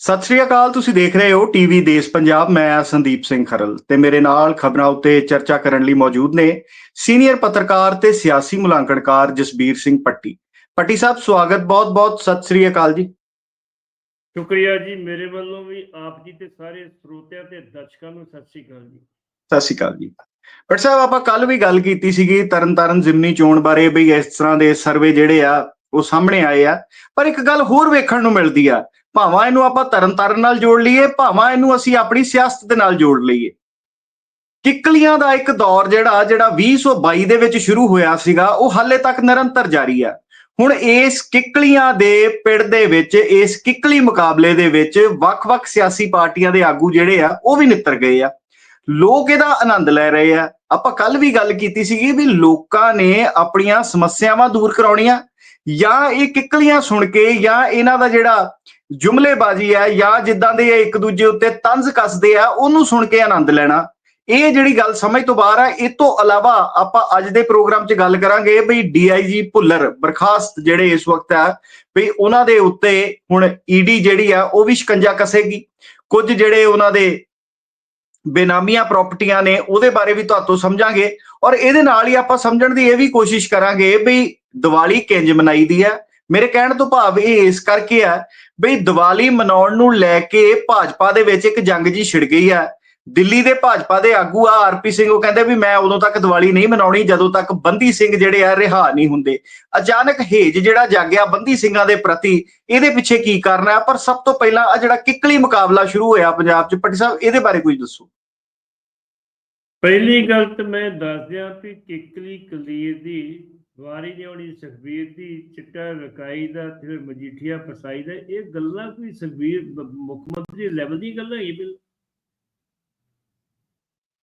ਸਤਿ ਸ਼੍ਰੀ ਅਕਾਲ ਤੁਸੀਂ ਦੇਖ ਰਹੇ ਹੋ ਟੀਵੀ ਦੇਸ਼ ਪੰਜਾਬ ਮੈਂ ਸੰਦੀਪ ਸਿੰਘ ਖਰਲ ਤੇ ਮੇਰੇ ਨਾਲ ਖਬਰਾਂ ਉੱਤੇ ਚਰਚਾ ਕਰਨ ਲਈ ਮੌਜੂਦ ਨੇ ਸੀਨੀਅਰ ਪੱਤਰਕਾਰ ਤੇ ਸਿਆਸੀ ਮੁਲਾਂਕਣਕਾਰ ਜਸਬੀਰ ਸਿੰਘ ਪੱਟੀ। ਪੱਟੀ ਸਾਹਿਬ ਸਵਾਗਤ ਬਹੁਤ-ਬਹੁਤ ਸਤਿ ਸ਼੍ਰੀ ਅਕਾਲ ਜੀ। ਸ਼ੁਕਰੀਆ ਜੀ ਮੇਰੇ ਵੱਲੋਂ ਵੀ ਆਪ ਜੀ ਤੇ ਸਾਰੇ ਸਰੋਤਿਆਂ ਤੇ ਦਰਸ਼ਕਾਂ ਨੂੰ ਸਤਿ ਸ਼੍ਰੀ ਅਕਾਲ ਜੀ। ਸਤਿ ਸ਼੍ਰੀ ਅਕਾਲ ਜੀ। ਪਰ ਸਾਹਿਬ ਆਪਾਂ ਕੱਲ ਵੀ ਗੱਲ ਕੀਤੀ ਸੀਗੀ ਤਰਨਤਾਰਨ ਜ਼ਿਮਨੀ ਚੋਣ ਬਾਰੇ ਵੀ ਇਸ ਤਰ੍ਹਾਂ ਦੇ ਸਰਵੇ ਜਿਹੜੇ ਆ ਉਹ ਸਾਹਮਣੇ ਆਏ ਆ। ਪਰ ਇੱਕ ਗੱਲ ਹੋਰ ਵੇਖਣ ਨੂੰ ਮਿਲਦੀ ਆ ਭਾਵਾਂ ਇਹਨੂੰ ਆਪਾਂ ਤਰਨਤਾਰਨ ਨਾਲ ਜੋੜ ਲਈਏ, ਭਾਵਾਂ ਇਹਨੂੰ ਅਸੀਂ ਆਪਣੀ ਸਿਆਸਤ ਦੇ ਨਾਲ ਜੋੜ ਲਈਏ। ਕਿੱਕਲੀਆਂ ਦਾ ਇੱਕ ਦੌਰ ਜਿਹੜਾ ਜਿਹੜਾ 2022 ਦੇ ਵਿੱਚ ਸ਼ੁਰੂ ਹੋਇਆ ਸੀਗਾ, ਉਹ ਹਾਲੇ ਤੱਕ ਨਿਰੰਤਰ ਜਾਰੀ ਆ। ਹੁਣ ਇਸ ਕਿੱਕਲੀਆਂ ਦੇ ਪਿੜ ਦੇ ਵਿੱਚ, ਇਸ ਕਿੱਕਲੀ ਮੁਕਾਬਲੇ ਦੇ ਵਿੱਚ ਵੱਖ-ਵੱਖ ਸਿਆਸੀ ਪਾਰਟੀਆਂ ਦੇ ਆਗੂ ਜਿਹੜੇ ਆ, ਉਹ ਵੀ ਨਿੱਤਰ ਗਏ ਆ। ਲੋਕ ਇਹਦਾ ਆਨੰਦ ਲੈ ਰਹੇ ਆ। ਆਪਾਂ ਕੱਲ ਵੀ ਗੱਲ ਕੀਤੀ ਸੀਗੀ ਵੀ ਲੋਕਾਂ ਨੇ ਆਪਣੀਆਂ ਸਮੱਸਿਆਵਾਂ ਦੂਰ ਕਰਾਉਣੀਆਂ, ਜਾਂ ਇਹ ਕਿੱਕਲੀਆਂ ਸੁਣ ਕੇ ਜਾਂ ਇਹਨਾਂ ਦਾ ਜਿਹੜਾ ਜੁਮਲੇਬਾਜ਼ੀ ਹੈ ਜਾਂ ਜਿੱਦਾਂ ਦੇ ਇੱਕ ਦੂਜੇ ਉੱਤੇ ਤੰਜ਼ ਕੱਸਦੇ ਆ, ਉਹਨੂੰ ਸੁਣ ਕੇ ਆਨੰਦ ਲੈਣਾ। ਇਹ ਜਿਹੜੀ ਗੱਲ ਸਮਝ ਤੋਂ ਬਾਹਰ ਹੈ ਇਹ ਤੋਂ ਇਲਾਵਾ ਆਪਾਂ ਅੱਜ ਦੇ ਪ੍ਰੋਗਰਾਮ 'ਚ ਗੱਲ ਕਰਾਂਗੇ ਵੀ ਡੀਆਈਜੀ ਭੁੱਲਰ, ਬਰਖਾਸਤ ਜਿਹੜੇ ਇਸ ਵਕਤ ਆ ਵੀ ਉਹਨਾਂ ਦੇ ਉੱਤੇ ਹੁਣ ਈਡੀ ਜਿਹੜੀ ਆ, ਉਹ ਵੀ ਸ਼ਿਕੰਜਾ ਕਸੇਗੀ। ਕੁਝ ਜਿਹੜੇ ਉਹਨਾਂ ਦੇ ਬੇਨਾਮੀਆਂ ਪ੍ਰਾਪਰਟੀਆਂ ਨੇ, ਉਹਦੇ ਬਾਰੇ ਵੀ ਤੁਹਾਨੂੰ ਸਮਝਾਂਗੇ। ਔਰ ਇਹਦੇ ਨਾਲ ਹੀ ਆਪਾਂ ਸਮਝਣ ਦੀ ਇਹ ਵੀ ਕੋਸ਼ਿਸ਼ ਕਰਾਂਗੇ ਵੀ ਦੀਵਾਲੀ ਕਿੰਜ ਮਨਾਈ ਦੀ ਹੈ। ਮੇਰੇ ਕਹਿਣ ਤੋਂ ਭਾਵ ਇਹ ਇਸ ਕਰਕੇ ਆ ਬਈ ਦੀਵਾਲੀ ਮਨਾਉਣ ਨੂੰ ਲੈ ਕੇ ਭਾਜਪਾ ਦੇ ਵਿੱਚ ਇੱਕ ਜੰਗ ਜੀ ਛਿੜ ਗਈ ਆ। ਦਿੱਲੀ ਦੇ ਭਾਜਪਾ ਦੇ ਆਗੂ ਆ ਆਰਪੀ ਸਿੰਘ, ਉਹ ਕਹਿੰਦੇ ਵੀ ਮੈਂ ਉਦੋਂ ਤੱਕ ਦੀਵਾਲੀ ਨਹੀਂ ਮਨਾਉਣੀ ਜਦੋਂ ਤੱਕ ਬੰਦੀ ਸਿੰਘ ਜਿਹੜੇ ਆ ਰਿਹਾ ਨਹੀਂ ਹੁੰਦੇ। ਅਚਾਨਕ ਹੇਜ ਜਿਹੜਾ ਜਾਗਿਆ ਬੰਦੀ ਸਿੰਘਾਂ ਦੇ ਪ੍ਰਤੀ, ਇਹਦੇ ਪਿੱਛੇ ਕੀ ਕਾਰਨ ਹੈ ਪਰ ਸਭ ਤੋਂ ਪਹਿਲਾਂ ਆ ਜਿਹੜਾ ਕਿੱਕਲੀ ਮੁਕਾਬਲਾ ਸ਼ੁਰੂ ਹੋਇਆ ਪੰਜਾਬ 'ਚ ਪੱਟੀ ਸਾਹਿਬ, ਇਹਦੇ ਬਾਰੇ ਕੁਝ ਦੱਸੋ। ਪਹਿਲੀ ਗੱਲ ਤਾਂ ਮੈਂ ਦੱਸ ਦਿਆਂ ਕਿ ਕਿੱਕਲੀ ਕਲੀਰ ਦੀ ਵਾਰੀ ਲਿਆਉਣੀ ਸੁਖਬੀਰ ਦੀ ਚਿੱਟਾ ਰਕਾਈ ਦਾ ਤੇ ਮਜੀਠੀਆ ਫਸਾਈ ਦਾ, ਇਹ ਗੱਲਾਂ ਕੋਈ ਸੁਖਬੀਰ ਮੁੱਖ ਮੰਤਰੀ ਲੈਵਲ ਦੀ ਗੱਲਾਂ ਹੀ ਬਿਲ,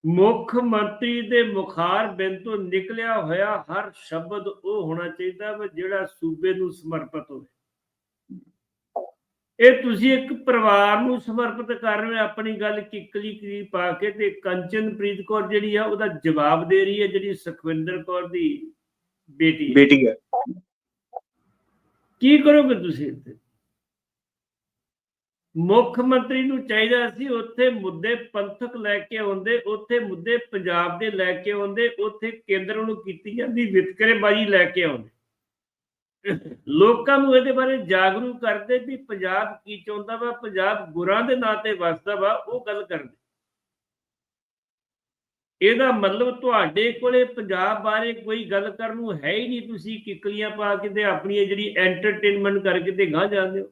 ਮੁੱਖ ਮੰਤਰੀ ਦੇ ਮੁਖਾਰ ਬਿੰਦ ਤੋਂ ਨਿਕਲਿਆ ਹੋਇਆ ਹਰ ਸ਼ਬਦ ਉਹ ਹੋਣਾ ਚਾਹੀਦਾ ਵਾ ਜਿਹੜਾ ਸੂਬੇ ਨੂੰ ਸਮਰਪਿਤ ਹੋਵੇ। ਇਹ ਤੁਸੀਂ ਇੱਕ ਪਰਿਵਾਰ ਨੂੰ ਸਮਰਪਿਤ ਕਰ ਰਹੇ ਹੋ, ਆਪਣੀ ਗੱਲ ਕਿੱਕਲੀ ਕੀ ਪਾ ਕੇ ਤੇ ਕੰਚਨਪ੍ਰੀਤ ਕੌਰ ਜਿਹੜੀ ਆ ਉਹਦਾ ਜਵਾਬ ਦੇ ਰਹੀ ਹੈ, ਜਿਹੜੀ ਸੁਖਵਿੰਦਰ ਕੌਰ ਦੀ ਬੇਟੀ ਹੈ। ਬੇਟੀ ਹੈ। ਕੀ ਕਰੋਗੇ ਤੁਸੀਂ ਇੱਥੇ? ਮੁੱਖ ਮੰਤਰੀ ਨੂੰ ਚਾਹੀਦਾ ਸੀ ਉੱਥੇ ਮੁੱਦੇ ਪੰਥਕ ਲੈ ਕੇ ਆਉਂਦੇ ਉੱਥੇ ਮੁੱਦੇ ਪੰਜਾਬ ਦੇ ਲੈ ਕੇ ਆਉਂਦੇ ਉੱਥੇ ਕੇਂਦਰ ਨੂੰ ਕੀਤੀ ਜਾਂਦੀ ਵਿਤਕਰੇਬਾਜ਼ੀ ਲੈ ਕੇ ਆਉਂਦੇ। ਲੋਕਾਂ ਨੂੰ ਇਹਦੇ ਬਾਰੇ ਜਾਗਰੂਕ ਕਰਦੇ ਵੀ ਪੰਜਾਬ ਕੀ ਚਾਹੁੰਦਾ ਵਾ ਪੰਜਾਬ ਗੁਰਾਂ ਦੇ ਨਾਂ ਤੇ ਵਸਦਾ ਵਾ ਉਹ ਗੱਲ ਕਰਦੇ। ਇਹਦਾ ਮਤਲਬ ਤੁਹਾਡੇ ਕੋਲੇ ਪੰਜਾਬ ਬਾਰੇ ਕੋਈ ਗੱਲ ਕਰਨ ਨੂੰ ਹੈ ਹੀ ਨਹੀਂ ਤੁਸੀਂ ਕਿੱਕਲੀਆਂ ਪਾ ਕੇ ਤੇ ਆਪਣੀ ਜਿਹੜੀ ਐਂਟਰਟੇਨਮੈਂਟ ਕਰਕੇ ਤੇ ਗਾਂ ਜਾਂਦੇ ਹੋ।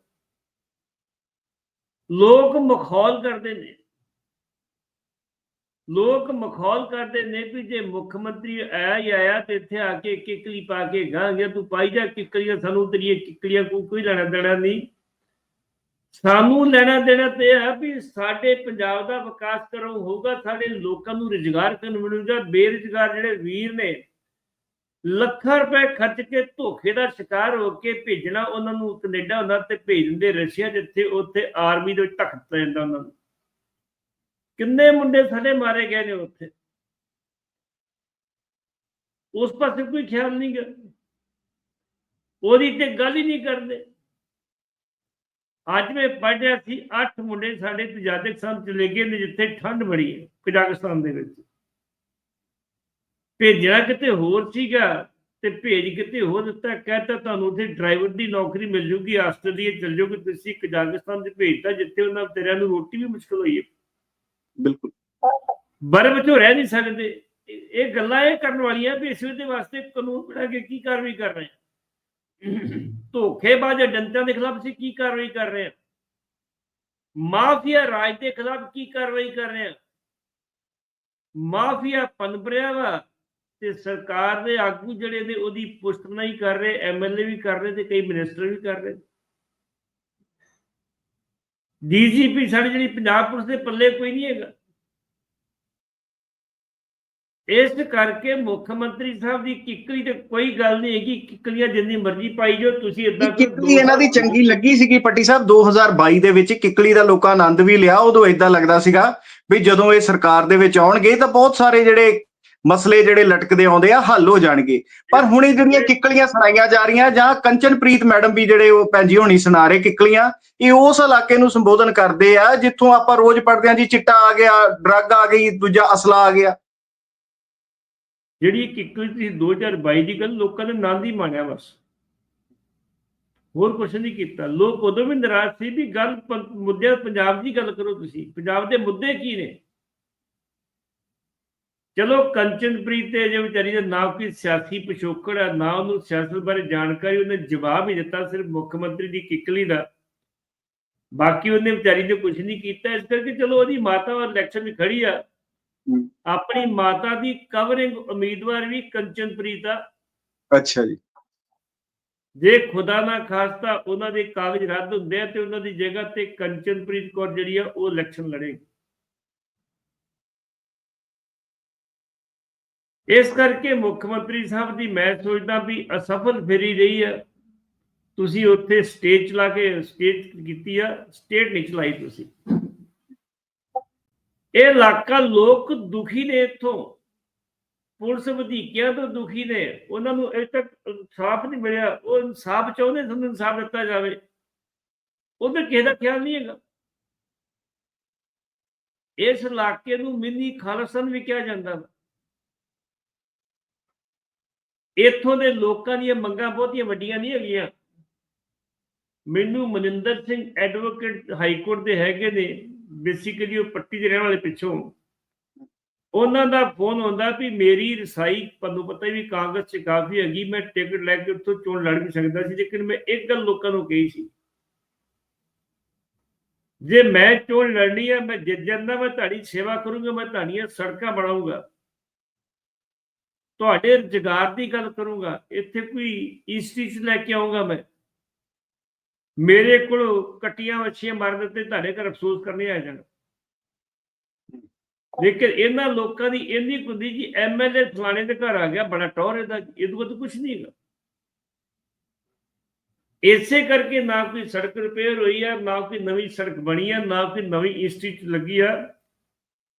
ਲੋਕ ਮਖੌਲ ਕਰਦੇ ਨੇ। ਲੋਕ ਮਖੌਲ ਕਰਦੇ ਨੇ ਵੀ ਜੇ ਮੁੱਖ ਮੰਤਰੀ ਆਇਆ ਹੀ ਆਇਆ ਤੇ ਇੱਥੇ ਆ ਕੇ ਕਿਕਲੀ ਪਾ ਕੇ ਗਾਂ ਗਿਆ, ਤੂੰ ਪਾਈ ਜਾ ਕਿੱਕਲੀਆਂ ਸਾਨੂੰ ਤੇਰੀਆਂ ਕਿੱਕਲੀਆਂ ਕੋਈ ਕੋਈ ਲੈਣਾ ਦੇਣਾ ਨਹੀਂ। ਸਾਨੂੰ ਲੈਣਾ ਦੇਣਾ ਤੇ ਹੈ ਵੀ ਸਾਡੇ ਪੰਜਾਬ ਦਾ ਵਿਕਾਸ ਕਰੋ, ਹੋਊਗਾ, ਸਾਡੇ ਲੋਕਾਂ ਨੂੰ ਰੁਜ਼ਗਾਰ ਕਰਨ ਮਿਲੂਗਾ, ਬੇਰੁਜ਼ਗਾਰ ਜਿਹੜੇ ਵੀਰ ਨੇ, ਲੱਖਾਂ ਰੁਪਏ ਖਰਚ ਕੇ ਧੋਖੇ ਦਾ ਸ਼ਿਕਾਰ ਹੋ ਕੇ ਭੇਜਣਾ ਉਹਨਾਂ ਨੂੰ, ਕੈਨੇਡਾ ਹੁੰਦਾ ਤੇ ਭੇਜ ਦਿੰਦੇ, ਰਸ਼ੀਆ ਜਿੱਥੇ ਉੱਥੇ ਆਰਮੀ ਦੇ ਵਿੱਚ ਧੱਕ ਦਿੱਤਾ ਉਹਨਾਂ ਨੂੰ। ਕਿੰਨੇ ਮੁੰਡੇ ਸਾਡੇ ਮਾਰੇ ਗਏ ਨੇ ਉੱਥੇ। ਉਸ ਪਾਸੇ ਕੋਈ ਖਿਆਲ ਨਹੀਂ ਗਾ। ਉਹਦੀ ਤੇ ਗੱਲ ਹੀ ਨਹੀਂ ਕਰਦੇ। ਅੱਜ ਮੈਂ ਪੜ੍ਹਿਆ ਸੀ 8 ਮੁੰਡੇ ਸਾਡੇ ਤਜਾਕਿਸਤਾਨ ਚਲੇ ਗਏ ਨੇ ਜਿੱਥੇ ਠੰਡ ਬੜੀ ਹੈ ਕਜ਼ਾਕਿਸਤਾਨ ਦੇ ਵਿੱਚ। ਭੇਜਣਾ ਕਿਤੇ ਹੋਰ ਸੀਗਾ ਤੇ ਭੇਜ ਕਿਤੇ ਹੋਰ ਦਿੱਤਾ ਕਹਤਾ ਤੁਹਾਨੂੰ ਉੱਥੇ ਡਰਾਈਵਰ ਦੀ ਨੌਕਰੀ ਮਿਲ ਜੂਗੀ ਆਸਟ੍ਰੇਲੀਆ ਚਲ ਜਾਓਗੇ ਤੁਸੀਂ ਕਜ਼ਾਕਿਸਤਾਨ ਚ ਭੇਜਤਾ ਜਿੱਥੇ ਉਹਨਾਂ ਤੇਰਿਆਂ ਨੂੰ ਰੋਟੀ ਵੀ ਮੁਸ਼ਕਲ ਹੋਈ ਹੈ। ਬਿਲਕੁਲ। ਬਰਫ਼ ਚ ਰਹਿ ਨਹੀਂ ਸਕਦੇ। ਇਹ ਗੱਲਾਂ ਇਹ ਕਰਨ ਵਾਲੀਆਂ ਵੀ ਇਸ ਦੇ ਵਾਸਤੇ ਕਾਨੂੰਨ ਬਣਾ ਕੇ ਕੀ ਕਾਰਵਾਈ ਕਰ ਰਹੇ ਹਾਂ। ਧੋਖੇਬਾਜ਼ ਏਜੰਟਾਂ ਦੇ ਖਿਲਾਫ ਅਸੀਂ ਕੀ ਕਾਰਵਾਈ ਕਰ ਰਹੇ ਹਾਂ? ਮਾਫੀਆ ਰਾਜ ਦੇ ਖਿਲਾਫ ਕੀ ਕਾਰਵਾਈ ਕਰ ਰਹੇ ਹਾਂ? ਮਾਫੀਆ ਪਨਪਰਿਆ ਵਾ ਤੇ ਸਰਕਾਰ ਦੇ ਆਗੂ ਜਿਹੜੇ ਨੇ ਉਹਦੀ ਪੁਸ਼ਤ ਨਹੀਂ ਕਰ ਰਹੇ ਐਮਐਲਏ ਵੀ ਕਰ ਰਹੇ ਤੇ ਕਈ ਮਿਨਿਸਟਰ ਵੀ ਕਰ ਰਹੇ। ਡੀਜੀਪੀ ਸਾਡੀ ਜਿਹੜੀ ਪੰਜਾਬ ਪੁਲਿਸ ਦੇ ਪੱਲੇ ਕੋਈ ਨਹੀਂ ਹੈਗਾ। ਇਸ ਕਰਕੇ ਮੁੱਖ ਮੰਤਰੀ ਸਾਹਿਬ ਦੀ ਕਿੱਕਲੀ ਤੇ ਕੋਈ ਗੱਲ ਨਹੀਂ ਹੈਗੀ, ਕਿੱਕਲੀਆਂ ਜਿੰਨੀ ਮਰਜ਼ੀ ਪਾਈ ਜੋ ਤੁਸੀਂ ਇਦਾਂ ਕਿੱਕਲੀ ਇਹਨਾਂ ਦੀ ਚੰਗੀ ਲੱਗੀ ਸੀਗੀ ਪੱਟੀ ਸਾਹਿਬ 2022 ਦੇ ਵਿੱਚ ਕਿੱਕਲੀ ਦਾ ਲੋਕਾਂ ਆਨੰਦ ਵੀ ਲਿਆ, ਉਦੋਂ ਇਦਾਂ ਲੱਗਦਾ ਸੀਗਾ ਵੀ ਜਦੋਂ ਇਹ ਸਰਕਾਰ ਦੇ ਵਿੱਚ ਆਉਣਗੇ ਤਾਂ ਬਹੁਤ ਸਾਰੇ ਜਿਹੜੇ ਮਸਲੇ ਜਿਹੜੇ ਲਟਕਦੇ ਆਉਂਦੇ ਆ, ਹੱਲ ਹੋ ਜਾਣਗੇ। ਪਰ ਹੁਣ ਇਹ ਜਿਹੜੀਆਂ ਕਿੱਕਲੀਆਂ ਸੁਣਾਈਆਂ ਜਾ ਰਹੀਆਂ, ਜਾਂ ਕੰਚਨਪ੍ਰੀਤ ਮੈਡਮ ਵੀ ਜਿਹੜੇ ਉਹ ਭੈਣ ਜੀ ਹੋਣੀ ਸੁਣਾ ਰਹੇ ਕਿੱਕਲੀਆਂ, ਇਹ ਉਸ ਇਲਾਕੇ ਨੂੰ ਸੰਬੋਧਨ ਕਰਦੇ ਆ, ਜਿੱਥੋਂ ਆਪਾਂ ਰੋਜ਼ ਪੜਦੇ ਆ ਜੀ, ਚਿੱਟਾ ਆ ਗਿਆ, ਡਰੱਗ ਆ ਗਈ, ਦੂਜਾ ਅਸਲਾ ਆ ਗਿਆ। ਜਿਹੜੀ ਕਿੱਕਲੀ ਤੁਸੀਂ 2022 ਦੀ ਗੱਲ ਲੋਕਾਂ ਨੇ ਨਾਂ ਦੀ ਮੰਨਿਆ ਬਸ। ਹੋਰ ਕੁਛ ਨਹੀਂ ਕੀਤਾ। ਲੋਕ ਉਦੋਂ ਵੀ ਨਾਰਾਜ਼ ਸੀ ਵੀ ਗੱਲ ਮੁੱਦੇ ਪੰਜਾਬ ਦੀ ਗੱਲ ਕਰੋ ਤੁਸੀਂ। ਪੰਜਾਬ ਦੇ ਮੁੱਦੇ ਕੀ ਨੇ? ਚਲੋ ਕੰਚਨਪ੍ਰੀਤ ਤੇ ਜੇ ਵਿਚਾਰੀ ਦਾ ਨਾ ਕੋਈ ਸਿਆਸੀ ਪਿਛੋਕੜ ਹੈ ਨਾ ਉਹਨੂੰ ਸਿਆਸਤ ਬਾਰੇ ਜਾਣਕਾਰੀ ਉਹਨੇ ਜਵਾਬ ਹੀ ਦਿੱਤਾ ਸਿਰਫ ਮੁੱਖ ਮੰਤਰੀ ਦੀ ਕਿੱਕਲੀ ਦਾ। ਬਾਕੀ ਉਹਨੇ ਵਿਚਾਰੀ ਨੇ ਕੁਝ ਨਹੀਂ ਕੀਤਾ। ਇਸ ਕਰਕੇ ਚਲੋ ਉਹਦੀ ਮਾਤਾ ਇਲੈਕਸ਼ਨ ਵਿੱਚ ਖੜੀ ਆ। ਆਪਣੀ ਮਾਤਾ ਦੀ ਕਵਰਿੰਗ ਉਮੀਦਵਾਰ ਵੀ ਕੰਚਨਪ੍ਰੀਤ ਆ। ਅੱਛਾ ਜੀ। ਜੇ ਖੁਦਾ ਨਾ ਖਾਸਤਾ ਉਹਨਾਂ ਦੇ ਕਾਗਜ਼ ਰੱਦ ਹੁੰਦੇ ਆ ਤੇ ਉਹਨਾਂ ਦੀ ਜਗ੍ਹਾ ਤੇ ਕੰਚਨਪ੍ਰੀਤ ਕੌਰ ਜਿਹੜੀ ਆ ਉਹ ਇਲੈਕਸ਼ਨ ਲੜੇਗੀ। ਇਸ ਕਰਕੇ ਮੁੱਖ ਮੰਤਰੀ ਸਾਹਿਬ ਦੀ ਮੈਂ ਸੋਚਦਾ ਵੀ ਅਸਫਲ ਫੇਰੀ ਰਹੀ ਆ। ਤੁਸੀਂ ਉੱਥੇ ਸਟੇਜ ਚਲਾ ਕੇ ਸਟੇਜ ਕੀਤੀ ਆ। ਸਟੇਟ ਨਹੀਂ ਚਲਾਈ ਤੁਸੀਂ। ਇਹ ਇਲਾਕਾ ਲੋਕ ਦੁਖੀ ਨੇ ਇੱਥੋਂ। ਪੁਲਿਸ ਵਧੀਕੀਆਂ ਤੋਂ ਦੁਖੀ ਨੇ। ਉਹਨਾਂ ਨੂੰ ਅਜੇ ਤੱਕ ਇਨਸਾਫ ਨਹੀਂ ਮਿਲਿਆ। ਉਹ ਇਨਸਾਫ ਚਾਹੁੰਦੇ ਸਾਨੂੰ ਇਨਸਾਫ ਦਿੱਤਾ ਜਾਵੇ। ਉਹਦੇ ਕਿਸੇ ਦਾ ਖਿਆਲ ਨਹੀਂ ਹੈਗਾ। ਇਸ ਇਲਾਕੇ ਨੂੰ ਮਿੰਨੀ ਖਾਲਸਨ ਵੀ ਕਿਹਾ ਜਾਂਦਾ ਵਾ। ਇੱਥੋਂ ਦੇ ਲੋਕਾਂ ਦੀਆਂ ਮੰਗਾਂ ਬਹੁਤੀਆਂ ਵੱਡੀਆਂ ਨਹੀਂ ਹੈਗੀਆਂ। ਮੈਨੂੰ Maninder Singh advocate high court ਦੇ ਹੈਗੇ ਨੇ। ਬੇਸਿਕਲੀ ਉਹ ਪੱਟੀ ਦੇ ਰਹਿਣ ਵਾਲੇ ਪਿੱਛੋਂ ਉਹਨਾਂ ਦਾ ਫੋਨ ਆਉਂਦਾ ਵੀ ਮੇਰੀ ਰਸਾਈ, ਤੁਹਾਨੂੰ ਪਤਾ ਵੀ ਕਾਂਗਰਸ ਚ ਕਾਫੀ ਹੈਗੀ, ਮੈਂ ਟਿਕਟ ਲੈ ਕੇ ਉੱਥੋਂ ਚੋਣ ਲੜ ਵੀ ਸਕਦਾ ਸੀ, ਲੇਕਿਨ ਮੈਂ ਇੱਕ ਗੱਲ ਲੋਕਾਂ ਨੂੰ ਕਹੀ ਸੀ। ਜੇ ਮੈਂ ਚੋਣ ਲੜਨੀ ਹੈ ਮੈਂ ਜਿੱਤ ਜਾਂਦਾ, ਮੈਂ ਤੁਹਾਡੀ ਸੇਵਾ ਕਰੂੰਗਾ, ਮੈਂ ਤੁਹਾਡੀਆਂ ਸੜਕਾਂ ਬਣਾਉਂਗਾ। ਤੁਹਾਡੇ ਰੁਜ਼ਗਾਰ ਦੀ ਗੱਲ ਕਰੂੰਗਾ, ਇੱਥੇ ਕੋਈ ਈਸਟੀ ਚ ਲੈ ਕੇ ਆਉਂਗਾ ਮੈਂ। ਮੇਰੇ ਕੋਲ ਕਟੀਆਂ ਮੱਛੀਆਂ ਮਾਰ ਦਿੱਤੇ ਤੁਹਾਡੇ ਘਰ ਅਫਸੋਸ ਕਰਨੇ ਆ ਜਾਣ। ਲੇਕਿਨ ਇਹਨਾਂ ਲੋਕਾਂ ਦੀ ਇੰਨੀ ਕੁੰਦੀ ਜੀ ਐਮਐਲਏ ਫਲਾਣੇ ਦੇ ਘਰ ਆ ਗਿਆ, ਬੜਾ ਟੌਰ ਇਹਦਾ, ਇਹਦੇ ਤਾਂ ਕੁਝ ਨਹੀਂ ਹੈਗਾ। ਇਸੇ ਕਰਕੇ ਨਾ ਕੋਈ ਸੜਕ ਰਿਪੇਅਰ ਹੋਈ ਆ, ਨਾ ਕੋਈ ਨਵੀਂ ਸੜਕ ਬਣੀ ਆ, ਨਾ ਕੋਈ ਨਵੀਂ ਇੰਸਟੀਚਿਊਟ ਲੱਗੀ ਆ।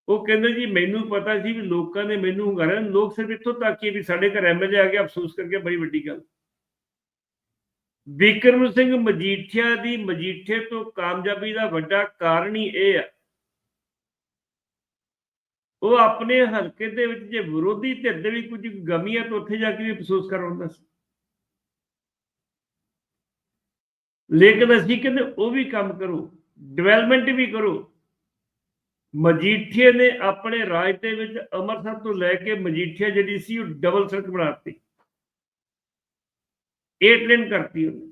ਉਹ ਕਹਿੰਦੇ ਜੀ, ਮੈਨੂੰ ਪਤਾ ਸੀ ਵੀ ਲੋਕਾਂ ਨੇ ਮੈਨੂੰ ਹੁੰਗਾਰਿਆ ਲੋਕ ਸਿਰਫ ਇੱਥੋਂ ਤੱਕ ਹੀ ਵੀ ਸਾਡੇ ਘਰ ਐਮਐਲਏ ਆ ਗਿਆ, ਅਫਸੋਸ ਕਰਕੇ ਬੜੀ ਵੱਡੀ ਗੱਲ। ਵਿਕਰਮ ਸਿੰਘ ਮਜੀਠੀਆ ਦੀ ਮਜੀਠੇ ਤੋਂ ਕਾਮਯਾਬੀ ਦਾ ਵੱਡਾ ਕਾਰਨ ਹੀ ਇਹ ਆ। ਉਹ ਆਪਣੇ ਹਲਕੇ ਦੇ ਵਿੱਚ ਜੇ ਵਿਰੋਧੀ ਧਿਰ ਦੇ ਵੀ ਕੁਝ ਗਮੀ ਹੈ ਤਾਂ ਉੱਥੇ ਜਾ ਕੇ ਵੀ ਅਫਸੋਸ ਕਰਾਉਂਦਾ ਸੀ। ਲੇਕਿਨ ਅਸੀਂ ਕਹਿੰਦੇ ਉਹ ਵੀ ਕੰਮ ਕਰੋ ਡਿਵੈਲਪਮੈਂਟ ਵੀ ਕਰੋ। ਮਜੀਠੀਏ ਨੇ ਆਪਣੇ ਰਾਜ ਦੇ ਵਿੱਚ ਅੰਮ੍ਰਿਤਸਰ ਤੋਂ ਲੈ ਕੇ ਮਜੀਠੀਆ ਜਿਹੜੀ ਸੀ ਉਹ ਡਬਲ ਸੜਕ ਬਣਾਤੀ ਏਟ ਲੇਨ ਕਰਤੀ ਉਹਨੇ।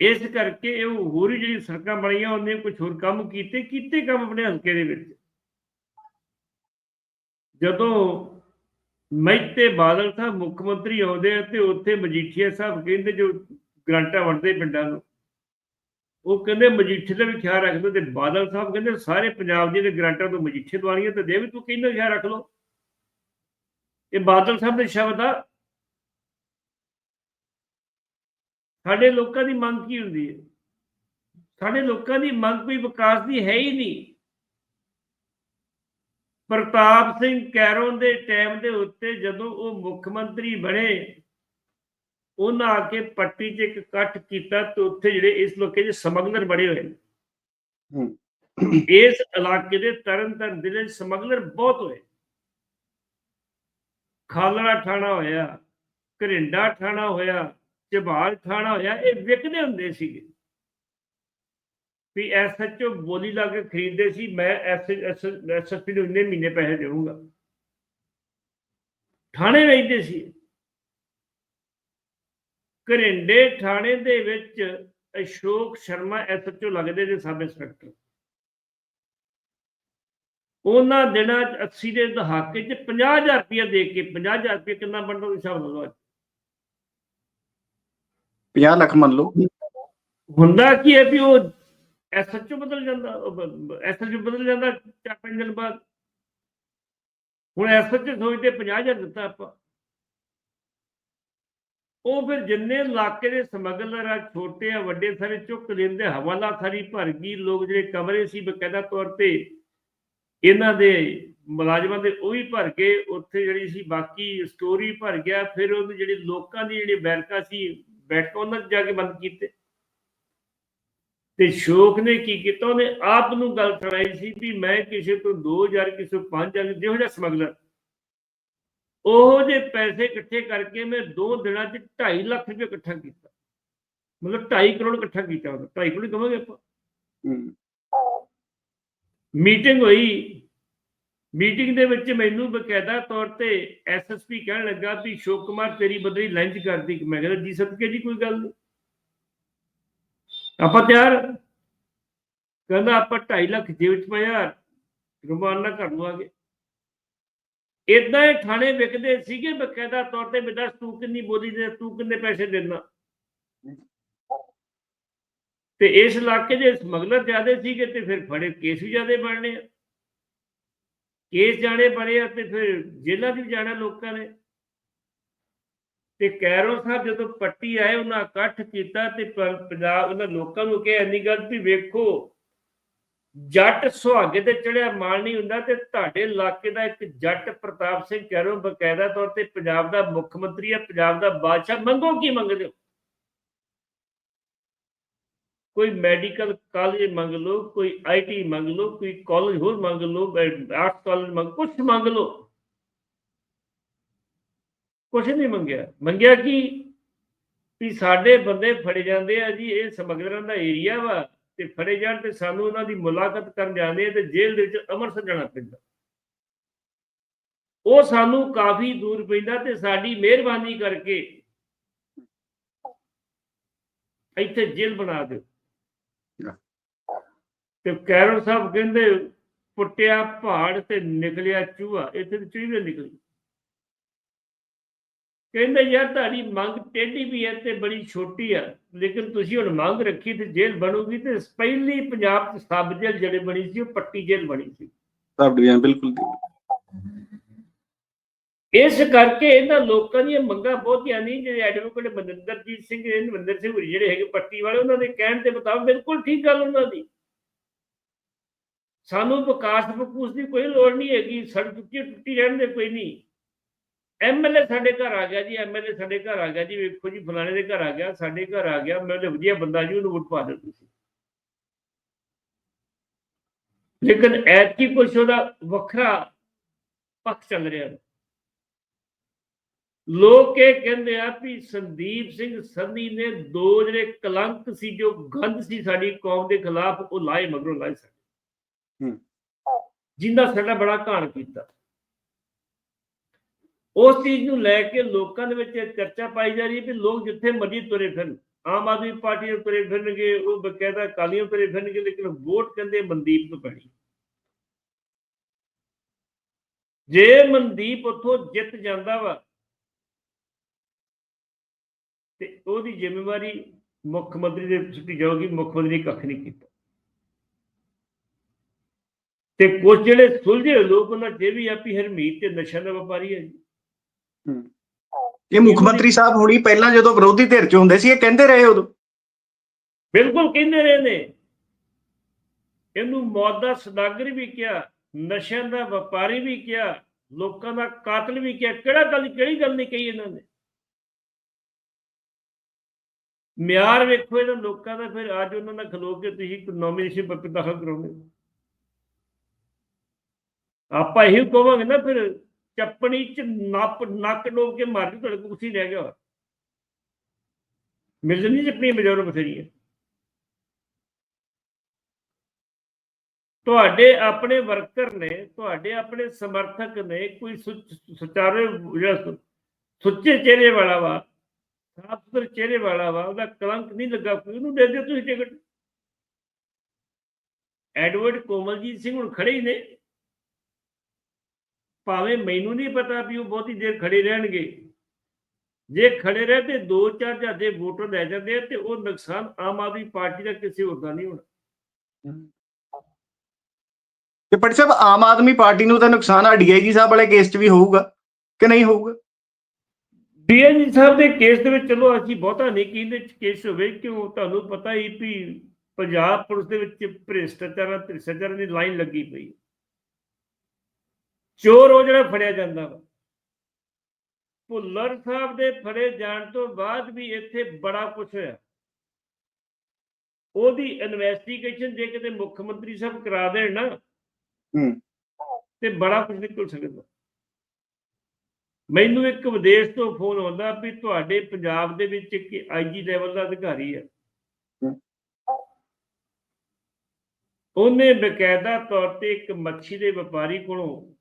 ਇਸ ਕਰਕੇ ਇਹ ਹੋਰ ਹੀ ਜਿਹੜੀ ਸੜਕਾਂ ਬਣੀਆਂ ਉਹਨੇ ਕੁਝ ਹੋਰ ਕੰਮ ਕੀਤੇ ਕੀਤੇ ਕੰਮ ਆਪਣੇ ਹਲਕੇ ਦੇ ਵਿੱਚ। ਜਦੋਂ ਮਹਿਤੇ ਬਾਦਲ ਸਾਹਿਬ ਮੁੱਖ ਮੰਤਰੀ ਆਉਂਦੇ ਤੇ ਉੱਥੇ ਮਜੀਠੀਆ ਸਾਹਿਬ ਕਹਿੰਦੇ ਜੋ ਗਰੰਟਾਂ ਵੰਡਦੇ ਪਿੰਡਾਂ ਨੂੰ, ਉਹ ਕਹਿੰਦੇ ਮਜੀਠੇ ਦਾ ਵੀ ਖਿਆਲ ਰੱਖਦੇ ਤੇ ਬਾਦਲ ਸਾਹਿਬ ਕਹਿੰਦੇ ਸਾਰੇ ਪੰਜਾਬ ਦੀਆਂ ਗਰੰਟਾਂ ਤੋਂ ਮਜੀਠੇ ਦਵਾਣੀਆਂ ਤੇ ਦੇ ਵੀ ਤੂੰ ਕਹਿੰਦਾ ਖਿਆਲ ਰੱਖ ਲਓ। ਇਹ ਬਾਦਲ ਸਾਹਿਬ ਦੇ ਸ਼ਬਦ ਆ ਸਾਡੇ ਲੋਕਾਂ ਦੀ ਮੰਗ ਕੀ ਹੁੰਦੀ ਹੈ? ਸਾਡੇ ਲੋਕਾਂ ਦੀ ਮੰਗ ਕੋਈ ਵਿਕਾਸ ਦੀ ਹੈ ਹੀ ਨਹੀਂ। ਪ੍ਰਤਾਪ ਸਿੰਘ ਕੈਰੋਂ ਦੇ ਟਾਈਮ ਦੇ ਉੱਤੇ ਜਦੋਂ ਉਹ ਮੁੱਖ ਮੰਤਰੀ ਬਣੇ ਉਹਨਾਂ ਆ ਕੇ ਪੱਟੀ 'ਚ ਇੱਕ ਇਕੱਠ ਕੀਤਾ ਤੇ ਉੱਥੇ ਜਿਹੜੇ ਇਸ ਲੋਕੇ ਦੇ ਸਮਗਲਰ ਬੜੇ ਹੋਏ। ਇਸ ਇਲਾਕੇ ਦੇ ਤਰਨ ਤਾਰਨ ਜ਼ਿਲ੍ਹੇ 'ਚ ਸਮਗਲਰ ਬਹੁਤ ਹੋਏ। ਖਾਲੜਾ ਥਾਣਾ ਹੋਇਆ ਘਰਿੰਡਾ ਥਾਣਾ ਹੋਇਆ ਝਬਾਲ ਥਾਣਾ ਹੋਇਆ, ਇਹ ਵਿਕਦੇ ਹੁੰਦੇ ਸੀਗੇ। ਵੀ ਐਸਐਚਓ ਬੋਲੀ ਲਾ ਕੇ ਖਰੀਦਦੇ ਸੀ, ਮੈਂ ਐਸਐਸਪੀ ਨੂੰ ਇੰਨੇ ਮਹੀਨੇ ਪੈਸੇ ਦੇਵਾਂਗਾ। ਥਾਣੇ ਵੇਚਦੇ ਸੀ। ਘਰਿੰਡੇ ਥਾਣੇ ਦੇ ਵਿੱਚ ਅਸ਼ੋਕ ਸ਼ਰਮਾ ਐਸਐਚਓ ਲੱਗਦੇ ਨੇ ਸਬ ਇੰਸਪੈਕਟਰ। ਉਹਨਾਂ ਦਿਨਾਂ 'ਚ 80 ਦੇ ਦਹਾਕੇ 'ਚ 50000 ਰੁਪਇਆ ਦੇ ਕੇ 50000 ਰੁਪਇਆ ਕਿੰਨਾ ਬਣਦਾ, ਉਹ ਹਿਸਾਬ ਲਾ 50 ਲੱਖ ਮੰਨ ਲਓ। ਹੁੰਦਾ ਕੀ ਹੈ ਵੀ ਉਹ ਐਸਐਚਓ ਬਦਲ ਜਾਂਦਾ ਐਸਐਚਓ ਬਦਲ ਜਾਂਦਾ ਚਾਰ ਪੰਜ ਦਿਨ ਬਾਅਦ? ਹੁਣ ਐਸਐਚਓ ਸੋਚਦੇ 50000 ਦਿੱਤਾ ਆਪਾਂ। ਉਹ ਫਿਰ ਜਿੰਨੇ ਇਲਾਕੇ ਦੇ ਸਮਗਲਰ ਆ, ਛੋਟੇ ਆ, ਵੱਡੇ ਸਾਰੇ ਚੁੱਕ ਲੈਂਦੇ, ਹਵਾਲਾ ਥਾਰੀ ਭਰ ਗਈ, ਲੋਕ ਜਿਹੜੇ ਕਮਰੇ ਸੀ ਬਕਾਇਦਾ ਤੌਰ ਤੇ ਇਹਨਾਂ ਦੇ ਮੁਲਾਜ਼ਮਾਂ ਦੇ ਉਹ ਵੀ ਭਰ ਕੇ ਉੱਥੇ ਜਿਹੜੀ ਸੀ ਬਾਕੀ ਸਟੋਰੀ ਭਰ ਗਿਆ, ਫਿਰ ਉਹ ਜਿਹੜੀ ਲੋਕਾਂ ਦੀ ਜਿਹੜੀ ਬੈਰਕਾ ਸੀ ਬੈਠਕ ਉਹਨਾਂ ਜਾ ਕੇ ਬੰਦ ਕੀਤੇ। ਤੇ ਸ਼ੋਕ ਨੇ ਕੀ ਕੀਤਾ? ਉਹਨੇ ਆਪ ਨੂੰ ਗੱਲ ਸੁਣਾਈ ਸੀ ਵੀ ਮੈਂ ਕਿਸੇ ਤੋਂ 2000 ਕਿਸੇ ਤੋਂ 5000 ਜਿਹੋ ਜਿਹਾ ਸਮਗਲਰ। ਉਹ ਜੇ ਪੈਸੇ ਇਕੱਠੇ ਕਰਕੇ ਮੈਂ 2 ਦਿਨਾਂ 'ਚ 2.5 ਲੱਖ ਰੁਪਏ ਇਕੱਠਾ ਕੀਤਾ। ਮਤਲਬ 2.5 ਕਰੋੜ ਇਕੱਠਾ ਕੀਤਾ ਉਹਦਾ 2.5 ਕਰੋੜ ਕਹਾਂਗੇ ਆਪਾਂ। ਮੀਟਿੰਗ ਹੋਈ। ਮੀਟਿੰਗ ਦੇ ਵਿੱਚ ਮੈਨੂੰ ਬਕਾਇਦਾ ਤੌਰ ਤੇ ਐਸਐਸਪੀ ਕਹਿਣ ਲੱਗਾ ਵੀ ਸ਼ੋਕ ਕੁਮਾਰ ਤੇਰੀ ਬਦਲੀ ਲੰਚ ਕਰਦੀ। ਮੈਂ ਕਹਿੰਦਾ, ਜੀ ਸਦਕੇ ਜੀ, ਕੋਈ ਗੱਲ ਨਹੀਂ ਆਪਾਂ ਤਿਆਰ? ਕਹਿੰਦਾ, ਆਪਾਂ 2.5 ਲੱਖ ਜੇਬ ਚ ਪਾਇਆ ਰਮਾਨ ਘਰ ਨੂੰ ਆ ਗਏ। ਇਦਾਂ ਹੀ ਥਾਣੇ ਵਿਕਦੇ ਸੀਗੇ ਬਕਾਇਦਾ ਤੌਰ ਤੇ ਵੀ ਦੱਸ ਤੂੰ ਕਿੰਨੀ ਬੋਲੀ ਦੇ, ਤੂੰ ਕਿੰਨੇ ਪੈਸੇ ਦੇਣਾ। ਤੇ ਇਸ ਇਲਾਕੇ ਦੇ ਸਮਗਲਰ ਜ਼ਿਆਦੇ ਸੀਗੇ ਤੇ ਫਿਰ ਫੜੇ ਕੇਸ ਵੀ ਜ਼ਿਆਦੇ ਬਣਨੇ ਆ। ਕੇਸ ਜਾਣੇ ਬਣੇ ਆ ਤੇ ਫਿਰ ਜੇਲ੍ਹਾਂ 'ਚ ਵੀ ਜਾਣਾ ਲੋਕਾਂ ਨੇ। ਤੇ ਕੈਰੋ ਸਾਹਿਬ ਜਦੋਂ ਪੱਟੀ ਆਏ, ਉਹਨਾਂ ਇਕੱਠ ਕੀਤਾ ਤੇ ਪੰਜਾਬ ਉਹਨਾਂ ਲੋਕਾਂ ਨੂੰ ਕਿਹਾ ਇੰਨੀ ਗੱਲ ਵੀ ਵੇਖੋ, ਜੱਟ ਸੁਹਾਗੇ ਤੇ ਚੜਿਆ ਮਾਲ ਨਹੀਂ ਹੁੰਦਾ ਤੇ ਤੁਹਾਡੇ ਇਲਾਕੇ ਦਾ ਇੱਕ ਜੱਟ ਪ੍ਰਤਾਪ ਸਿੰਘ ਕੈਰੋ ਬਕਾਇਦਾ ਤੌਰ ਤੇ ਪੰਜਾਬ ਦਾ ਮੁੱਖ ਮੰਤਰੀ ਹੈ ਪੰਜਾਬ ਦਾ ਬਾਦਸ਼ਾਹ, ਮੰਗੋ ਕੀ ਮੰਗਦੇ ਹੋ? ਕੋਈ ਮੈਡੀਕਲ ਕਾਲਜ ਮੰਗ ਲਓ, ਕੋਈ ਆਈਟੀ ਮੰਗ ਲਓ, ਕੋਈ ਕਾਲਜ ਹੋਰ ਮੰਗ ਲਓ ਆਰਟਸ ਕਾਲਜ ਮੰਗ, ਕੁਛ ਮੰਗ ਲਓ। ਕੁਛ ਨਹੀਂ ਮੰਗਿਆ। ਮੰਗਿਆ ਕਿ? ਵੀ ਸਾਡੇ ਬੰਦੇ ਫੜੇ ਜਾਂਦੇ ਆ ਜੀ, ਇਹ ਸਮਗਲਰਾਂ ਦਾ ਏਰੀਆ ਵਾ, ਤੇ ਫੜੇ ਜਾਣ ਤੇ ਸਾਨੂੰ ਉਹਨਾਂ ਦੀ ਮੁਲਾਕਾਤ ਕਰਨ ਜਾਂਦੇ ਆ ਤੇ ਜੇਲ੍ਹ ਦੇ ਵਿੱਚ ਅੰਮ੍ਰਿਤਸਰ ਜਾਣਾ ਪੈਂਦਾ। ਉਹ ਸਾਨੂੰ ਕਾਫੀ ਦੂਰ ਪੈਂਦਾ ਤੇ ਸਾਡੀ ਮਿਹਰਬਾਨੀ ਕਰਕੇ ਇੱਥੇ ਜੇਲ੍ਹ ਬਣਾ ਦਿਓ। ਤੇ ਕੈਰੋ ਸਾਹਿਬ ਕਹਿੰਦੇ ਪੁੱਟਿਆ ਪਹਾੜ ਤੇ ਨਿਕਲਿਆ ਚੂਹਾ ਇੱਥੇ ਤੇ ਚੂਹੀ ਨਿਕਲੀ। ਕਹਿੰਦੇ ਯਾਰ ਤੁਹਾਡੀ ਮੰਗ ਟੇਢੀ ਵੀ ਹੈ ਤੇ ਬੜੀ ਛੋਟੀ ਆ ਲੇਕਿਨ ਤੁਸੀਂ ਹੁਣ ਮੰਗ ਰੱਖੀ ਤੇ ਜੇਲ੍ਹ ਬਣੂਗੀ ਤੇ ਪਹਿਲੀ ਪੰਜਾਬ ਚ ਸਬ ਜੇਲ੍ਹ ਜਿਹੜੇ ਬਣੀ ਸੀ ਉਹ ਪੱਟੀ ਜੇਲ੍ਹ ਬਣੀ ਸੀ। ਸਭ ਡਿਵੀਜ਼ਨ ਬਿਲਕੁਲ ਇਸ ਕਰਕੇ ਇਹਨਾਂ ਲੋਕਾਂ ਦੀਆਂ ਮੰਗਾਂ ਬਹੁਤੀਆਂ ਨਹੀਂ ਜਿਹੜੇ ਐਡਵੋਕੇਟ ਮਨਿੰਦਰਜੀਤ ਸਿੰਘ ਨਵਿੰਦਰ ਸਿੰਘ ਹੋਰੀ ਜਿਹੜੇ ਹੈਗੇ ਪੱਟੀ ਵਾਲੇ ਉਹਨਾਂ ਦੇ ਕਹਿਣ ਦੇ ਮੁਤਾਬਕ ਬਿਲਕੁਲ ਠੀਕ ਗੱਲ ਉਹਨਾਂ ਦੀ। ਸਾਨੂੰ ਵਿਕਾਸ ਬਕੂਸ ਦੀ ਕੋਈ ਲੋੜ ਨਹੀਂ ਹੈਗੀ ਸੜਕ ਟੁੱਟੀ ਟੁੱਟੀ ਰਹਿਣ ਦੇ ਕੋਈ ਨਹੀਂ। ਐਮਐਲਏ ਸਾਡੇ ਘਰ ਆ ਗਿਆ ਜੀ ਐਮਐਲਏ ਸਾਡੇ ਘਰ ਆ ਗਿਆ ਜੀ, ਵੇਖੋ ਜੀ, ਫਲਾਣੇ ਦੇ ਘਰ ਆ ਗਿਆ, ਸਾਡੇ ਘਰ ਆ ਗਿਆ, ਮੈਂ ਉਹਦੇ ਵਧੀਆ ਬੰਦਾ ਜੀ, ਉਹਨੂੰ ਵੋਟ ਪਾ ਦਿਓ ਤੁਸੀਂ। ਲੇਕਿਨ ਐਤਕੀ ਕੁਛ ਉਹਦਾ ਵੱਖਰਾ ਪੱਖ ਚੱਲ ਰਿਹਾ। ਲੋਕ ਇਹ ਕਹਿੰਦੇ ਆ ਵੀ ਸੰਦੀਪ ਸਿੰਘ ਸੰਧੀ ਨੇ ਦੋ ਜਿਹੜੇ ਕਲੰਕ ਸੀ, ਜੋ ਗੰਦ ਸੀ ਸਾਡੀ ਕੌਮ ਦੇ ਖਿਲਾਫ, ਉਹ ਲਾਏ ਮਗਰੋਂ ਲਾਏ ਸਾਡੇ ਜਿੰਦਾ ਸਾਡਾ ਬੜਾ ਘਾਣ ਕੀਤਾ। ਉਸ ਚੀਜ਼ ਨੂੰ ਲੈ ਕੇ ਲੋਕਾਂ ਦੇ ਵਿੱਚ ਇਹ ਚਰਚਾ ਪਾਈ ਜਾ ਰਹੀ ਹੈ ਵੀ ਲੋਕ ਜਿੱਥੇ ਮਰਜ਼ੀ ਤੁਰੇ ਫਿਰਨ। ਆਮ ਆਦਮੀ ਪਾਰਟੀ ਨੂੰ ਤੁਰੇ ਫਿਰਨਗੇ, ਉਹ ਬਕਾਇਦਾ ਕਾਲੀਆਂ ਤੁਰੇ ਫਿਰਨਗੇ, ਲੇਕਿਨ ਵੋਟ ਕਹਿੰਦੇ ਮਨਦੀਪ ਨੂੰ ਪੈਣੀ। ਜੇ ਮਨਦੀਪ ਉੱਥੋਂ ਜਿੱਤ ਜਾਂਦਾ ਵਾ, ਤੇ ਉਹਦੀ ਜ਼ਿੰਮੇਵਾਰੀ ਮੁੱਖ ਮੰਤਰੀ ਦੇ ਸੁੱਟੀ ਜਾਊਗੀ, ਮੁੱਖ ਮੰਤਰੀ ਕੱਖ ਨਹੀਂ ਕੀਤਾ। ਤੇ ਕੁਝ ਜਿਹੜੇ ਸੁਲਝੇ ਲੋਕ ਉਹਨਾਂ ਇਹ ਵੀ ਆ ਵੀ ਹਰਮੀਤ ਤੇ ਨਸ਼ਾ ਦਾ ਵਪਾਰੀ ਹੈ ਜੀ। ਇਹ ਮੁੱਖ ਮੰਤਰੀ ਸਾਹਿਬ ਹੁਣੀ ਪਹਿਲਾਂ ਜਦੋਂ ਵਿਰੋਧੀ ਧਿਰ ਚ ਹੁੰਦੇ ਸੀ ਇਹ ਕਹਿੰਦੇ ਰਹੇ ਉਦੋਂ? ਬਿਲਕੁਲ ਕਹਿੰਦੇ ਰਹੇ ਨੇ। ਇਹਨੂੰ ਮੌਤ ਦਾ ਸਦਾਗਰ ਵੀ ਕਿਹਾ ਨਸ਼ਿਆਂ ਦਾ ਵਪਾਰੀ ਵੀ ਕਿਹਾ ਲੋਕਾਂ ਦਾ ਕਾਤਲ ਵੀ ਕਿਹਾ। ਕਿਹੜਾ ਗੱਲ ਕਿਹੜੀ ਗੱਲ ਨਹੀਂ ਕਹੀ ਇਹਨਾਂ ਨੇ? ਮਿਆਰ ਵੇਖੋ ਇਹਨਾਂ ਲੋਕਾਂ ਦਾ ਫਿਰ ਅੱਜ ਉਹਨਾਂ ਦਾ ਖਲੋ ਕੇ ਤੁਸੀਂ ਨੋਮੀਨੇਸ਼ਨ ਪੱਤਰ ਦਾਖਲ ਕਰਾਉਂਦੇ। ਆਪਾਂ ਇਹੀ ਕਹਾਂਗੇ ਨਾ ਫਿਰ ਚੱਪਣੀ ਚ ਨੱਪ, ਨੱਕ ਡੋਬ ਕੇ ਮਾਰ ਕੇ ਤੁਹਾਡੇ ਕੋਲ ਕੁਛ ਰਹਿ ਗਿਆ ਮਿਲ ਜਾਂਦੀ ਚੱਪਣੀ ਬਜ਼ਾਰੋਂ ਬਥੇਰੀ ਹੈ ਤੁਹਾਡੇ ਆਪਣੇ ਵਰਕਰ ਨੇ, ਤੁਹਾਡੇ ਆਪਣੇ ਸਮਰਥਕ ਨੇ, ਕੋਈ ਸੁਚਾਰੇ ਜਿਹੜਾ ਸੁੱਚੇ ਚਿਹਰੇ ਵਾਲਾ ਵਾ, ਸਾਫ਼ ਸੁਥਰੇ ਚਿਹਰੇ ਵਾਲਾ ਵਾ, ਉਹਦਾ ਕਲੰਕ ਨਹੀਂ ਲੱਗਾ, ਕੋਈ ਉਹਨੂੰ ਦੇ ਦਿਓ ਤੁਸੀਂ ਟਿਕਟ। ਐਡਵਰਡ ਕੋਮਲਜੀਤ ਸਿੰਘ ਹੁਣ ਖੜੇ ਹੀ ਨੇ। ਭਾਵੇਂ ਮੈਨੂੰ ਨਹੀਂ ਪਤਾ ਵੀ ਉਹ ਬਹੁਤੀ ਦੇਰ ਖੜੇ ਰਹਿਣਗੇ। ਜੇ ਖੜੇ ਰਹੇ ਤੇ 2-4 ਹਜ਼ਾਰ ਦੇ ਵੋਟਰ ਲੈ ਜਾਂਦੇ ਤੇ ਉਹ ਨੁਕਸਾਨ ਆਮ ਆਦਮੀ ਪਾਰਟੀ ਦਾ ਕਿਸੇ ਹੋਰ ਦਾ ਨਹੀਂ ਹੋਣਾ। ਤੇ ਪਟ ਸਾਹਿਬ ਆਮ ਆਦਮੀ ਪਾਰਟੀ ਨੂੰ ਤਾਂ ਨੁਕਸਾਨ ਆ ਡੀਆਈਜੀ ਸਾਹਿਬ ਵਾਲੇ ਕੇਸ 'ਚ ਵੀ ਹੋਊਗਾ ਕਿ ਨਹੀਂ ਹੋਊਗਾ? ਡੀਐਨਜੀ ਸਾਹਿਬ ਦੇ ਕੇਸ ਦੇ ਵਿੱਚ ਚਲੋ ਅਸੀਂ ਬਹੁਤਾ ਨਹੀਂ ਕਹਿੰਦੇ ਕੇਸ ਹੋਵੇ ਕਿਉਂ ਤੁਹਾਨੂੰ ਪਤਾ ਹੀ ਵੀ ਪੰਜਾਬ ਪੁਲਿਸ ਦੇ ਵਿੱਚ ਭ੍ਰਿਸ਼ਟਾਚਾਰ ਭ੍ਰਿਸ਼ਟਾਚਾਰ ਦੀ ਲਾਈਨ ਲੱਗੀ ਪਈ ਚੋਰ ਉਹ ਜਿਹੜਾ ਫੜਿਆ ਜਾਂਦਾ ਵਾ ਭੁੱਲਰ ਸਾਹਿਬ ਦੇ ਫੜੇ ਜਾਣ ਤੋਂ ਬਾਅਦ ਵੀ ਇੱਥੇ ਬੜਾ ਕੁਝ ਹੋਇਆ ਉਹਦੀ ਇਨਵੈਸਟੀਗੇਸ਼ਨ ਜੇ ਕਿਤੇ ਮੁੱਖ ਮੰਤਰੀ ਸਾਹਿਬ ਕਰਾ ਦੇਣ ਨਾ ਹੂੰ। ਤੇ ਬੜਾ ਕੁਝ ਨਿਕਲ ਸਕਦਾ ਮੈਨੂੰ ਇੱਕ ਵਿਦੇਸ਼ ਤੋਂ ਫੋਨ ਆਉਂਦਾ ਵੀ ਤੁਹਾਡੇ ਪੰਜਾਬ ਦੇ ਵਿੱਚ ਇੱਕ ਆਈਜੀ ਲੈਵਲ ਦਾ ਅਧਿਕਾਰੀ ਹੈ। ਉਹਨੇ ਬਕਾਇਦਾ ਤੌਰ ਤੇ ਇੱਕ ਮੱਛੀ ਦੇ ਵਪਾਰੀ ਕੋਲੋਂ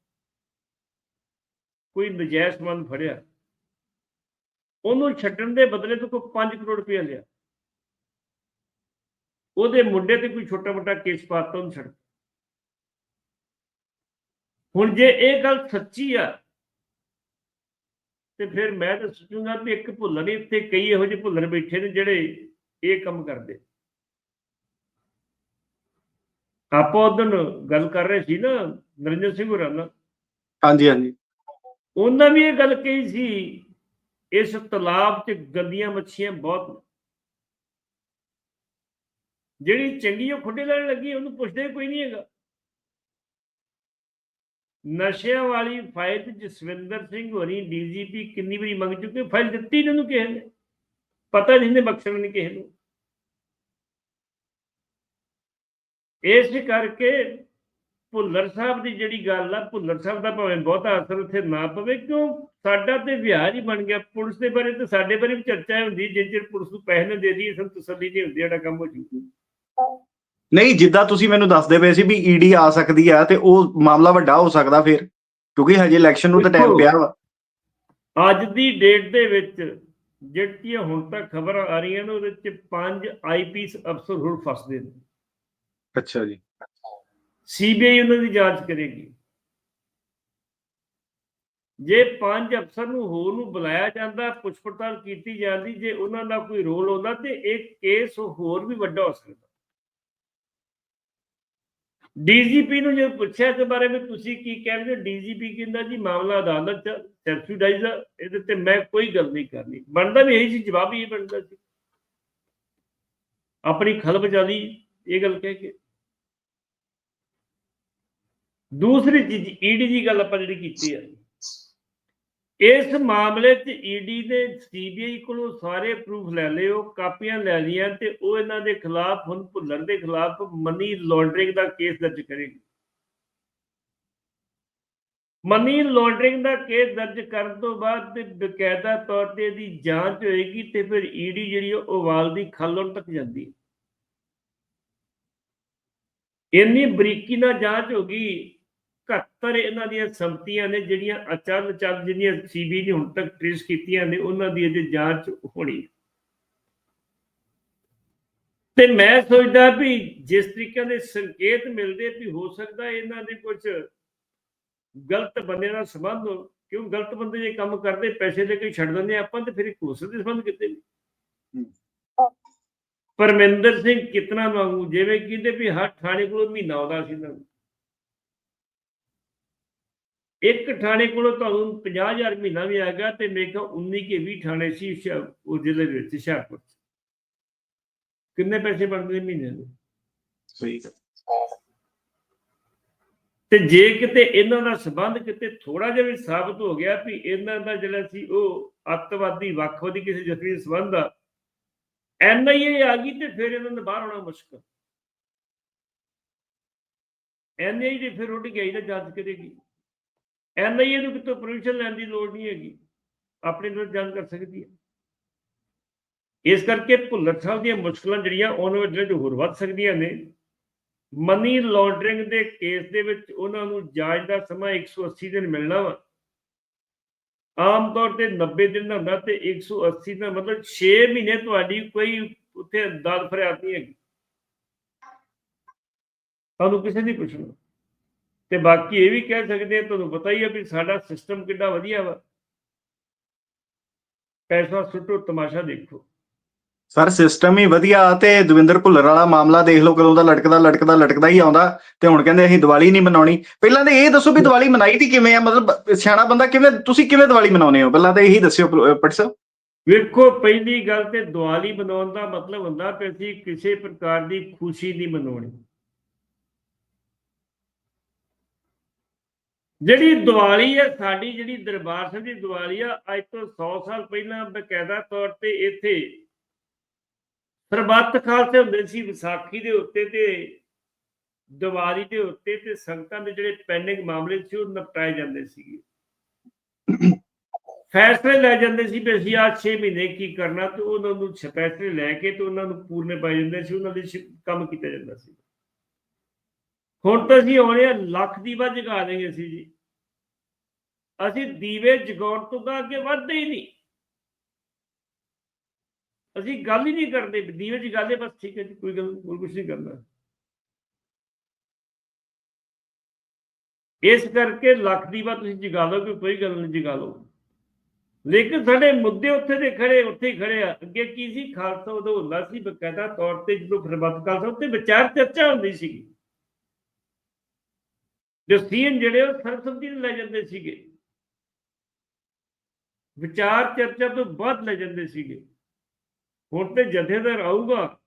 ਕੋਈ ਨਜਾਇਜ਼ ਸਮਾਨ ਫੜਿਆ। ਉਹਨੂੰ ਛੱਡਣ ਦੇ ਬਦਲੇ ਤੋਂ ਕੋਈ 5 ਕਰੋੜ ਰੁਪਏ ਲਿਆ। ਉਹਦੇ ਮੁੰਡੇ ਤੇ ਕੋਈ ਛੋਟਾ ਮੋਟਾ ਕੇਸ ਪਾਤਾ ਉਹਨੂੰ ਛੱਡ ਹੁਣ ਜੇ ਇਹ ਗੱਲ ਸੱਚੀ ਆ, ਤੇ ਫਿਰ ਮੈਂ ਤਾਂ ਸੋਚੂੰਗਾ ਵੀ ਇੱਕ ਭੁੱਲਰ ਨਹੀਂ, ਇੱਥੇ ਕਈ ਇਹੋ ਜਿਹੇ ਭੁੱਲਰ ਬੈਠੇ ਨੇ ਜਿਹੜੇ ਇਹ ਕੰਮ ਕਰਦੇ। ਆਪਾਂ ਉਦੋਂ ਗੱਲ ਕਰ ਰਹੇ ਸੀ ਨਾ, ਨਰਿੰਦਰ ਸਿੰਘ ਹੋਰਾਂ ਨਾਲ। ਹਾਂਜੀ ਹਾਂਜੀ। ਉਹਨਾਂ ਵੀ ਇਹ ਗੱਲ ਕਹੀ ਸੀ, ਇਸ ਤਲਾਬ 'ਚ ਗੰਦੀਆਂ ਮੱਛੀਆਂ ਬਹੁਤ ਜਿਹੜੀ ਚੰਗੀ ਉਹ ਖੁੱਡੇ ਲੈਣ ਲੱਗੀ, ਉਹਨੂੰ ਪੁੱਛਦੇ ਕੋਈ ਨਹੀਂ ਹੈਗਾ। ਨਸ਼ਿਆਂ ਵਾਲੀ ਫਾਈਲ ਜਸਵਿੰਦਰ ਸਿੰਘ ਹੋਰੀ ਡੀਜੀਪੀ ਕਿੰਨੀ ਵਾਰੀ ਮੰਗ ਚੁੱਕੇ ਫਾਈਲ ਦਿੱਤੀ ਇਹਨਾਂ ਨੂੰ ਕਿਸੇ ਨੇ। ਪਤਾ ਨਹੀਂ ਨੇ ਬਖਸ਼ਣ ਨਹੀਂ ਕਿਸੇ ਨੂੰ। ਇਸ ਕਰਕੇ ਭੁੱਲਰ ਸਾਹਿਬ ਦੀ ਜਿਹੜੀ ਗੱਲ ਆ ਭੁੱਲਰ ਸਾਹਿਬ ਦਾ ਭਾਵੇਂ ਬਹੁਤਾ ਅਸਰ ਉੱਥੇ ਨਾ ਪਵੇ ਕਿਉਂ? ਸਾਡਾ ਤੇ ਵਿਆਜ ਹੀ ਬਣ ਗਿਆ। ਪੁਲਿਸ ਦੇ ਬਾਰੇ ਤੇ ਸਾਡੇ ਬਾਰੇ ਵੀ ਚਰਚਾ ਹੁੰਦੀ ਜਿੰਨ ਚਿਰ ਪੁਲਿਸ ਨੂੰ ਪੈਸੇ ਨਾ ਦੇ ਦਈਏ ਸਾਨੂੰ ਤਸੱਲੀ ਨਹੀਂ ਹੁੰਦੀ ਸਾਡਾ ਕੰਮ ਹੋ ਜੂ ਨਹੀਂ ਜਿੱਦਾਂ ਤੁਸੀਂ ਮੈਨੂੰ ਦੱਸਦੇ ਪਏ ਸੀ ਵੀ ਈਡੀ ਆ ਸਕਦੀ ਆ ਤੇ ਉਹ ਮਾਮਲਾ ਵੱਡਾ ਹੋ ਸਕਦਾ ਫਿਰ ਕਿਉਂਕਿ ਹਜੇ ਇਲੈਕਸ਼ਨ ਨੂੰ ਤਾਂ ਟਾਈਮ ਪਿਆ ਵਾ। ਅੱਜ ਦੀ ਡੇਟ ਦੇ ਵਿੱਚ ਜਿਹੜੀਆਂ ਹੁਣ ਤੱਕ ਖਬਰਾਂ ਆ ਰਹੀਆਂ ਨੇ ਉਹਦੇ ਵਿੱਚ ਪੰਜ ਆਈਪੀਐਸ ਅਫਸਰ ਹੁਣ ਫਸਦੇ ਨੇ। ਅੱਛਾ ਜੀ। ਸੀਬੀਆਈ ਉਹਨਾਂ ਦੀ ਜਾਂਚ ਕਰੇਗੀ। ਜੇ ਪੰਜ ਅਫਸਰ ਨੂੰ ਹੋਰ ਨੂੰ ਬੁਲਾਇਆ ਜਾਂਦਾ ਪੁੱਛ ਪੜਤਾਲ ਕੀਤੀ ਜਾਂਦੀ, ਜੇ ਉਹਨਾਂ ਦਾ ਕੋਈ ਰੋਲ ਹੁੰਦਾ ਤੇ ਇਹ ਕੇਸ ਹੋਰ ਵੀ ਵੱਡਾ ਹੋ ਸਕਦਾ। ਡੀਜੀਪੀ ਨੂੰ ਜੇ ਪੁੱਛਿਆ ਇਸ ਬਾਰੇ ਵਿੱਚ ਤੁਸੀਂ ਕੀ ਕਹਿੰਦੇ ਡੀਜੀਪੀ ਕਹਿੰਦਾ ਜੀ ਮਾਮਲਾ ਅਦਾਲਤ ਚ, ਸੈਂਸਿਟਾਈਜ਼ ਇਹਦੇ ਤੇ ਮੈਂ ਕੋਈ ਗੱਲ ਨਹੀਂ ਕਰਨੀ। ਬਣਦਾ ਵੀ ਇਹੀ ਸੀ ਜਵਾਬ ਹੀ ਬਣਦਾ ਸੀ। ਆਪਣੀ ਖਲ ਬਚਾ ਇਹ ਗੱਲ ਕਹਿ ਕੇ ਦੂਸਰੀ ਚੀਜ਼ ਈਡੀ ਦੀ ਗੱਲ ਆਪਾਂ ਜਿਹੜੀ ਕੀਤੀ ਹੈ ਇਸ ਮਾਮਲੇ 'ਚ ਈਡੀ ਨੇ ਸੀਬੀਆਈ ਕੋਲੋਂ ਸਾਰੇ ਪ੍ਰੂਫ ਲੈ ਲਏ ਉਹ ਕਾਪੀਆਂ ਲੈ ਲਈਆਂ ਤੇ ਉਹ ਇਹਨਾਂ ਦੇ ਖਿਲਾਫ ਹੁਣ ਭੁੱਲਰ ਦੇ ਖਿਲਾਫ ਮਨੀ ਲਾਂਡਰਿੰਗ ਦਾ ਕੇਸ ਦਰਜ ਕਰੇਗੀ ਮਨੀ ਲਾਂਡਰਿੰਗ ਦਾ ਕੇਸ ਦਰਜ ਕਰਨ ਤੋਂ ਬਾਅਦ ਤੇ ਬਕਾਇਦਾ ਤੌਰ ਤੇ ਇਹਦੀ ਜਾਂਚ ਹੋਏਗੀ ਤੇ ਫਿਰ ਈਡੀ ਜਿਹੜੀ ਆ, ਉਹ ਵਾਲ ਦੀ ਖਾਲੋਂ ਤੱਕ ਜਾਂਦੀ ਹੈ ਇੰਨੀ ਬਰੀਕੀ ਨਾਲ ਜਾਂਚ ਹੋ 71 ਇਹਨਾਂ ਦੀਆਂ ਸੰਪਤੀਆਂ ਨੇ ਜਿਹੜੀਆਂ ਅਚਲ ਚੱਲ ਜਿਹੜੀਆਂ ਸੀਬੀ ਨੇ ਹੁਣ ਤੱਕ ਟ੍ਰੇਸ ਕੀਤੀਆਂ ਨੇ ਉਹਨਾਂ ਦੀ ਅਜੇ ਜਾਂਚ ਹੋਣੀ। ਤੇ ਮੈਂ ਸੋਚਦਾ ਵੀ ਜਿਸ ਤਰੀਕੇ ਦੇ ਸੰਕੇਤ ਮਿਲਦੇ ਵੀ ਹੋ ਸਕਦਾ ਇਹਨਾਂ ਦੇ ਕੁਝ ਗਲਤ ਬੰਦੇ ਨਾਲ ਸੰਬੰਧ ਹੋ ਕਿਉਂ ਗਲਤ ਬੰਦੇ ਜੇ ਕੰਮ ਕਰਦੇ ਪੈਸੇ ਦੇ ਕੇ ਛੱਡ ਦਿੰਦੇ ਆਪਾਂ ਤੇ ਫਿਰ ਹੋਰ ਦੇ ਸੰਬੰਧ ਕਿਤੇ ਨਹੀਂ ਪਰਮਿੰਦਰ ਸਿੰਘ ਕਿਤਨਾ ਮੰਗੂ ਜਿਵੇਂ ਕਹਿੰਦੇ ਵੀ ਹਰ ਥਾਣੇ ਕੋਲੋਂ ਮਹੀਨਾ ਆਉਂਦਾ ਸੀ ਨੂੰ। ਇੱਕ ਥਾਣੇ ਕੋਲੋਂ ਤੁਹਾਨੂੰ 50000 ਮਹੀਨਾ ਵੀ ਆਏਗਾ ਤੇ ਮੇਰੇ ਕੋਲ 19 ਕੇ 20 ਥਾਣੇ ਸੀ ਉਹ ਜ਼ਿਲ੍ਹੇ ਦੇ ਵਿੱਚ 'ਚ। ਕਿੰਨੇ ਪੈਸੇ ਬਣਦੇ ਨੇ ਮਹੀਨੇ ਦੇ? ਸਹੀ ਤੇ ਜੇ ਕਿਤੇ ਇਹਨਾਂ ਦਾ ਸਬੰਧ ਕਿਤੇ ਥੋੜਾ ਜਿਹਾ ਵੀ ਸਾਬਤ ਹੋ ਗਿਆ ਵੀ ਇਹਨਾਂ ਦਾ ਜਿਹੜਾ ਸੀ ਉਹ ਅੱਤਵਾਦੀ ਵੱਖਵਾਦੀ ਕਿਸੇ ਜਥੇਬੰਦੀ ਸਬੰਧ ਆ ਐਨਆਈਏ ਆ ਗਈ ਤੇ ਫਿਰ ਇਹਨਾਂ ਨੂੰ ਬਾਹਰ ਆਉਣਾ ਮੁਸ਼ਕਲ। ਐਨਆਈਏ ਦੀ ਫਿਰ ਉੱਡ ਗਈ ਤਾਂ ਜਾਂਚ ਕਰੇਗੀ। ਐਨਆਈਏ ਨੂੰ ਕਿਤੋਂ ਪਰਮਿਸ਼ਨ ਲੈਣ ਦੀ ਲੋੜ ਨਹੀਂ ਹੈਗੀ। ਆਪਣੇ ਨਾਲ ਜਾਂਚ ਕਰ ਸਕਦੀ ਹੈ। ਇਸ ਕਰਕੇ ਭੁੱਲਰ ਸਾਹਿਬ ਦੀਆਂ ਮੁਸ਼ਕਲਾਂ ਜਿਹੜੀਆਂ, ਉਹਨਾਂ ਵਿੱਚ ਜਿਹੜੇ ਹੋਰ ਵੱਧ ਸਕਦੀਆਂ ਨੇ। ਮਨੀ ਲਾਂਡਰਿੰਗ ਦੇ ਕੇਸ ਦੇ ਵਿੱਚ ਉਹਨਾਂ ਨੂੰ ਜਾਂਚ ਦਾ ਸਮਾਂ 180 ਦਿਨ ਮਿਲਣਾ ਵਾ। ਆਮ ਤੌਰ ਤੇ 90 ਦਿਨ ਦਾ ਹੁੰਦਾ ਤੇ 180 ਦਾ ਮਤਲਬ 6 ਮਹੀਨੇ ਤੁਹਾਡੀ ਕੋਈ ਉੱਥੇ ਦਾਦ ਫਰਿਆਦ ਨਹੀਂ ਹੈਗੀ। ਤੁਹਾਨੂੰ ਕਿਸੇ ਨਹੀਂ ਪੁੱਛਣਾ। ਤੇ ਬਾਕੀ ਇਹ ਵੀ ਕਹਿ ਸਕਦੇ ਆ ਤੁਹਾਨੂੰ ਪਤਾ ਹੀ ਆ ਵੀ ਸਾਡਾ ਸਿਸਟਮ ਕਿੰਨਾ ਵਧੀਆ ਵਾ। ਪੈਸਾ ਸੁੱਟੋ ਤਮਾਸ਼ਾ ਦੇਖੋ। ਸਰ ਸਿਸਟਮ ਹੀ ਵਧੀਆ ਤੇ ਦਵਿੰਦਰ ਭੁੱਲਰ ਵਾਲਾ ਮਾਮਲਾ ਦੇਖ ਲਓ ਕਦੋਂ ਦਾ ਲਟਕਦਾ ਲਟਕਦਾ ਲਟਕਦਾ ਹੀ ਆਉਂਦਾ ਤੇ ਹੁਣ ਕਹਿੰਦੇ ਅਸੀਂ ਦੀਵਾਲੀ ਨਹੀਂ ਮਨਾਉਣੀ। ਪਹਿਲਾਂ ਤਾਂ ਇਹ ਦੱਸੋ ਵੀ ਦੀਵਾਲੀ ਮਨਾਈ ਦੀ ਕਿਵੇਂ ਆ? ਮਤਲਬ ਸਿਆਣਾ ਬੰਦਾ ਕਿਵੇਂ ਤੁਸੀਂ ਕਿਵੇਂ ਦੀਵਾਲੀ ਮਨਾਉਂਦੇ ਹੋ? ਪਹਿਲਾਂ ਤਾਂ ਇਹੀ ਦੱਸਿਓ ਪਟ ਸਾਹਿਬ। ਵੇਖੋ ਪਹਿਲੀ ਗੱਲ ਤੇ ਦੀਵਾਲੀ ਮਨਾਉਣ ਦਾ ਮਤਲਬ ਹੁੰਦਾ ਕਿ ਅਸੀਂ ਕਿਸੇ ਪ੍ਰਕਾਰ ਦੀ ਖੁਸ਼ੀ ਨਹੀਂ ਮਨਾਉਣੀ। ਜਿਹੜੀ ਦੀਵਾਲੀ ਹੈ, ਸਾਡੀ ਜਿਹੜੀ ਦਰਬਾਰ ਸਾਹਿਬ ਦੀ ਦੀਵਾਲੀ ਆ, ਅੱਜ ਤੋਂ 100 ਸਾਲ ਪਹਿਲਾਂ ਬਕਾਇਦਾ ਤੌਰ ਤੇ ਇੱਥੇ ਸਰਬੱਤ ਖਾਲਸੇ ਹੁੰਦੇ ਸੀ, ਵਿਸਾਖੀ ਦੇ ਉੱਤੇ ਤੇ ਦੀਵਾਲੀ ਦੇ ਉੱਤੇ ਤੇ ਸੰਗਤਾਂ ਦੇ ਜਿਹੜੇ ਪੈਂਡਿੰਗ ਮਾਮਲੇ ਸੀ, ਉਹ ਨਿਪਟਾਏ ਜਾਂਦੇ ਸੀਗੇ। ਫੈਸਲੇ ਲੈ ਜਾਂਦੇ ਸੀ ਵੀ ਅਸੀਂ ਆ 6 ਮਹੀਨੇ ਕੀ ਕਰਨਾ, ਤੇ ਉਹਨਾਂ ਨੂੰ ਫੈਸਲੇ ਲੈ ਕੇ ਤੇ ਉਹਨਾਂ ਨੂੰ ਪੂਰਨੇ ਪਾਏ ਜਾਂਦੇ ਸੀ, ਉਹਨਾਂ ਦੇ ਕੰਮ ਕੀਤਾ ਜਾਂਦਾ ਸੀ। ਹੁਣ ਤਾਂ ਅਸੀਂ ਆਉਣੇ ਆ, ਲੱਖ ਦੀਵਾ ਜਗਾ ਦੇਂਗੇ ਅਸੀਂ ਜੀ। ਅਸੀਂ ਦੀਵੇ ਜਗਾਉਣ ਤੋਂ ਤਾਂ ਅੱਗੇ ਵੱਧਦੇ ਹੀ ਨਹੀਂ। ਅਸੀਂ ਗੱਲ ਹੀ ਨਹੀਂ ਕਰਦੇ ਦੀਵੇ ਜਗਾ ਜਗਾਲੇ ਬਸ ਠੀਕ ਹੈ ਜੀ, ਕੋਈ ਗੱਲ, ਹੋਰ ਕੁਝ ਨਹੀਂ ਕਰਨਾ। ਇਸ ਕਰਕੇ ਲੱਖ ਦੀਵਾ ਤੁਸੀਂ ਜਗਾ ਲਓ ਕਿ ਕੋਈ ਗੱਲ ਨਹੀਂ, ਜਗਾ ਲਓ। ਲੇਕਿਨ ਸਾਡੇ ਮੁੱਦੇ ਉੱਥੇ ਦੇ ਖੜੇ, ਉੱਥੇ ਹੀ ਖੜੇ ਆ। ਅੱਗੇ ਕੀ ਸੀ? ਖਾਲਸਾ ਉਦੋਂ ਹੁੰਦਾ ਸੀ, ਬਕਾਇਦਾ ਤੌਰ ਤੇ ਜਦੋਂ ਫਰਬਤ ਖਾਲਸਾ ਉੱਤੇ ਵਿਚਾਰ ਚਰਚਾ ਹੁੰਦੀ ਸੀਗੀ ਜੋ ਜਿਹੜੇ ਉਹ ਸਰਸਬਦੀ ਨੂੰ ਲੈ ਜਾਂਦੇ ਸੀਗੇ। ਵਿਚਾਰ ਚਰਚਾ ਤੋਂ ਬਾਅਦ ਲੈ ਜਾਂਦੇ ਸੀਗੇ। ਹੁਣ ਤੇ ਜਥੇਦਾਰ ਆਊਗਾ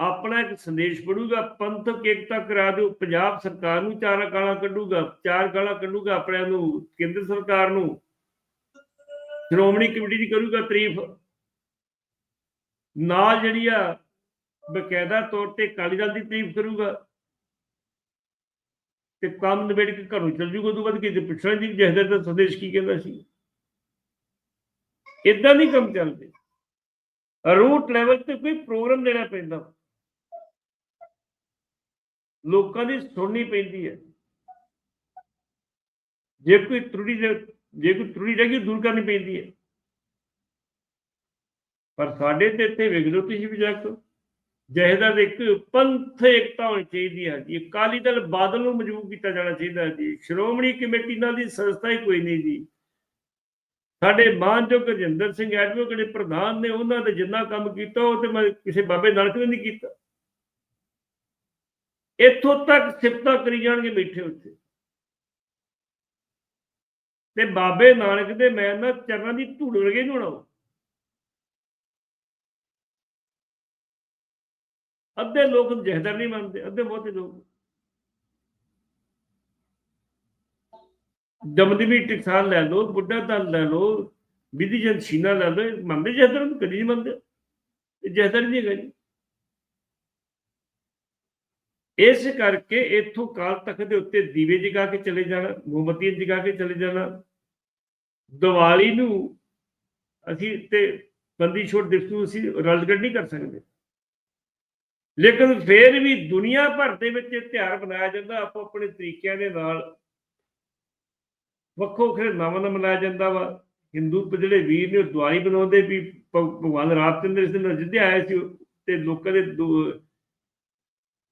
ਆਪਣਾ ਇੱਕ ਸੰਦੇਸ਼ ਪੜੂਗਾ, ਪੰਥਕ ਏਕਤਾ ਕਰਾ ਦਿਓ, ਪੰਜਾਬ ਸਰਕਾਰ ਨੂੰ ਚਾਰ ਗਾਲਾਂ ਕੱਢੂਗਾ, ਚਾਰ ਗਾਲਾਂ ਕੱਢੂਗਾ ਆਪਣਿਆਂ ਨੂੰ, ਕੇਂਦਰ ਸਰਕਾਰ ਨੂੰ। ਸ਼੍ਰੋਮਣੀ ਕਮੇਟੀ ਦੀ ਕਰੂਗਾ ਤਾਰੀਫ। ਨਾਲ ਜਿਹੜੀ ਆ ਬਕਾਇਦਾ ਤੌਰ ਤੇ ਅਕਾਲੀ ਦਲ ਦੀ ਤਾਰੀਫ ਕਰੂਗਾ। ਤੇ ਕੰਮ ਨਿਬੇੜ ਕੇ ਘਰੋਂ ਚਲ ਜੂਗਾ ਉਦੋਂ ਬਾਅਦ ਕਿਤੇ ਪੁੱਛਣਾ ਜੀ ਜਹਦਰ ਦਾ ਸੰਦੇਸ਼ ਕੀ ਕਹਿੰਦਾ ਸੀ? ਇਦਾਂ ਨਹੀਂ ਕੰਮ ਚੱਲਦੇ। ਰੂਟ ਲੈਵਲ ਤੇ ਕੋਈ ਪ੍ਰੋਗਰਾਮ ਦੇਣਾ ਪੈਂਦਾ। ਲੋਕਾਂ ਦੀ ਸੁਣਨੀ ਪੈਂਦੀ ਹੈ। ਜੇ ਕੋਈ ਤਰੁੜੀ ਦੇ- ਜੇ ਕੋਈ ਤਰੁੜੀ ਰਹਿ ਗਈ ਦੂਰ ਕਰਨੀ ਪੈਂਦੀ ਹੈ। ਪਰ ਸਾਡੇ ਤੇ ਇੱਥੇ ਵੇਖ ਲਓ ਤੁਸੀਂ ਵੀ ਜਾ ਕੇ। ਜਹੇਦਾਰ ਇੱਕ ਪੰਥ ਏਕਤਾ ਹੋਣੀ ਚਾਹੀਦੀ ਹੈ ਜੀ। ਅਕਾਲੀ ਦਲ ਬਾਦਲ ਨੂੰ ਮਜਬੂਰ ਕੀਤਾ ਜਾਣਾ ਚਾਹੀਦਾ ਹੈ ਜੀ। ਸ਼੍ਰੋਮਣੀ ਕਮੇਟੀ ਨਾਲ ਦੀ ਸੰਸਥਾ ਹੀ ਕੋਈ ਨਹੀਂ ਜੀ। ਸਾਡੇ ਮਾਨਯੋਗ ਰਜਿੰਦਰ ਸਿੰਘ ਐਡਵੋਕੇਟ ਪ੍ਰਧਾਨ ਨੇ, ਉਹਨਾਂ ਦੇ ਜਿੰਨਾ ਕੰਮ ਕੀਤਾ, ਉਹ ਤੇ ਮੈਂ ਕਿਸੇ ਬਾਬੇ ਨਾਨਕ ਨੇ ਨਹੀਂ ਕੀਤਾ। ਇੱਥੋਂ ਤੱਕ ਸਿਫਤਾਂ ਕਰੀ ਜਾਣਗੇ ਬੈਠੇ ਉੱਥੇ। ਤੇ ਬਾਬੇ ਨਾਨਕ ਦੇ ਮੈਂ ਨਾ ਚਰਨਾਂ ਦੀ ਧੂੜ ਵਰਗੇ ਨੂੰ ਅੱਧੇ ਲੋਕ ਜਹਦਰ ਨਹੀਂ ਮੰਨਦੇ, ਅੱਧੇ ਬਹੁਤੇ ਲੋਕ। ਦਮਦਮੀ ਟਕਸਾਲ ਲੈ ਲਓ, ਬੁੱਢਾ ਦਲ ਲੈ ਲਓ, ਵਿਧੀ ਜਨ ਸੀਨਾ ਲੈ ਲਓ, ਇਹ ਮੰਨਦੇ ਜਹਦਰ ਨੂੰ ਕਦੀ ਨਹੀਂ ਮੰਨਦੇ? ਜਹਦਰ ਨਹੀਂ ਹੈਗਾ ਜੀ। ਇਸ ਕਰਕੇ ਇਥੋਂ ਕਾਲ ਤਖਤ ਦੇ ਉੱਤੇ ਦੀਵੇ ਜਗਾ ਕੇ ਚਲੇ ਜਾਣਾ, ਮੋਮਬੱਤੀਆਂ ਜਗਾ ਕੇ ਚਲੇ ਜਾਣਾ। ਦੀਵਾਲੀ ਨੂੰ ਅਸੀਂ ਤੇ ਬੰਦੀ ਛੋੜ ਦਿਵਸ ਨੂੰ ਅਸੀਂ ਰਲਗੜ ਨਹੀਂ ਕਰ ਸਕਦੇ। ਲੇਕਿਨ ਫਿਰ ਵੀ ਦੁਨੀਆ ਭਰ ਦੇ ਵਿੱਚ ਇਹ ਤਿਉਹਾਰ ਮਨਾਇਆ ਜਾਂਦਾ ਆਪੋ ਆਪਣੇ ਤਰੀਕਿਆਂ ਦੇ ਨਾਲ। ਵੱਖੋ ਵੱਖਰੇ ਨਾਵਾਂ ਨਾਲ ਮਨਾਇਆ ਜਾਂਦਾ ਵਾ। ਹਿੰਦੂ ਜਿਹੜੇ ਵੀਰ ਨੇ ਉਹ ਦੀਵਾਲੀ ਬਣਾਉਂਦੇ ਵੀ ਭਗਵਾਨ ਰਾਮ ਚੰਦਰ ਇਸ ਦਿਨ ਅਯੁੱਧਿਆ ਆਇਆ ਸੀ ਤੇ ਲੋਕਾਂ ਦੇ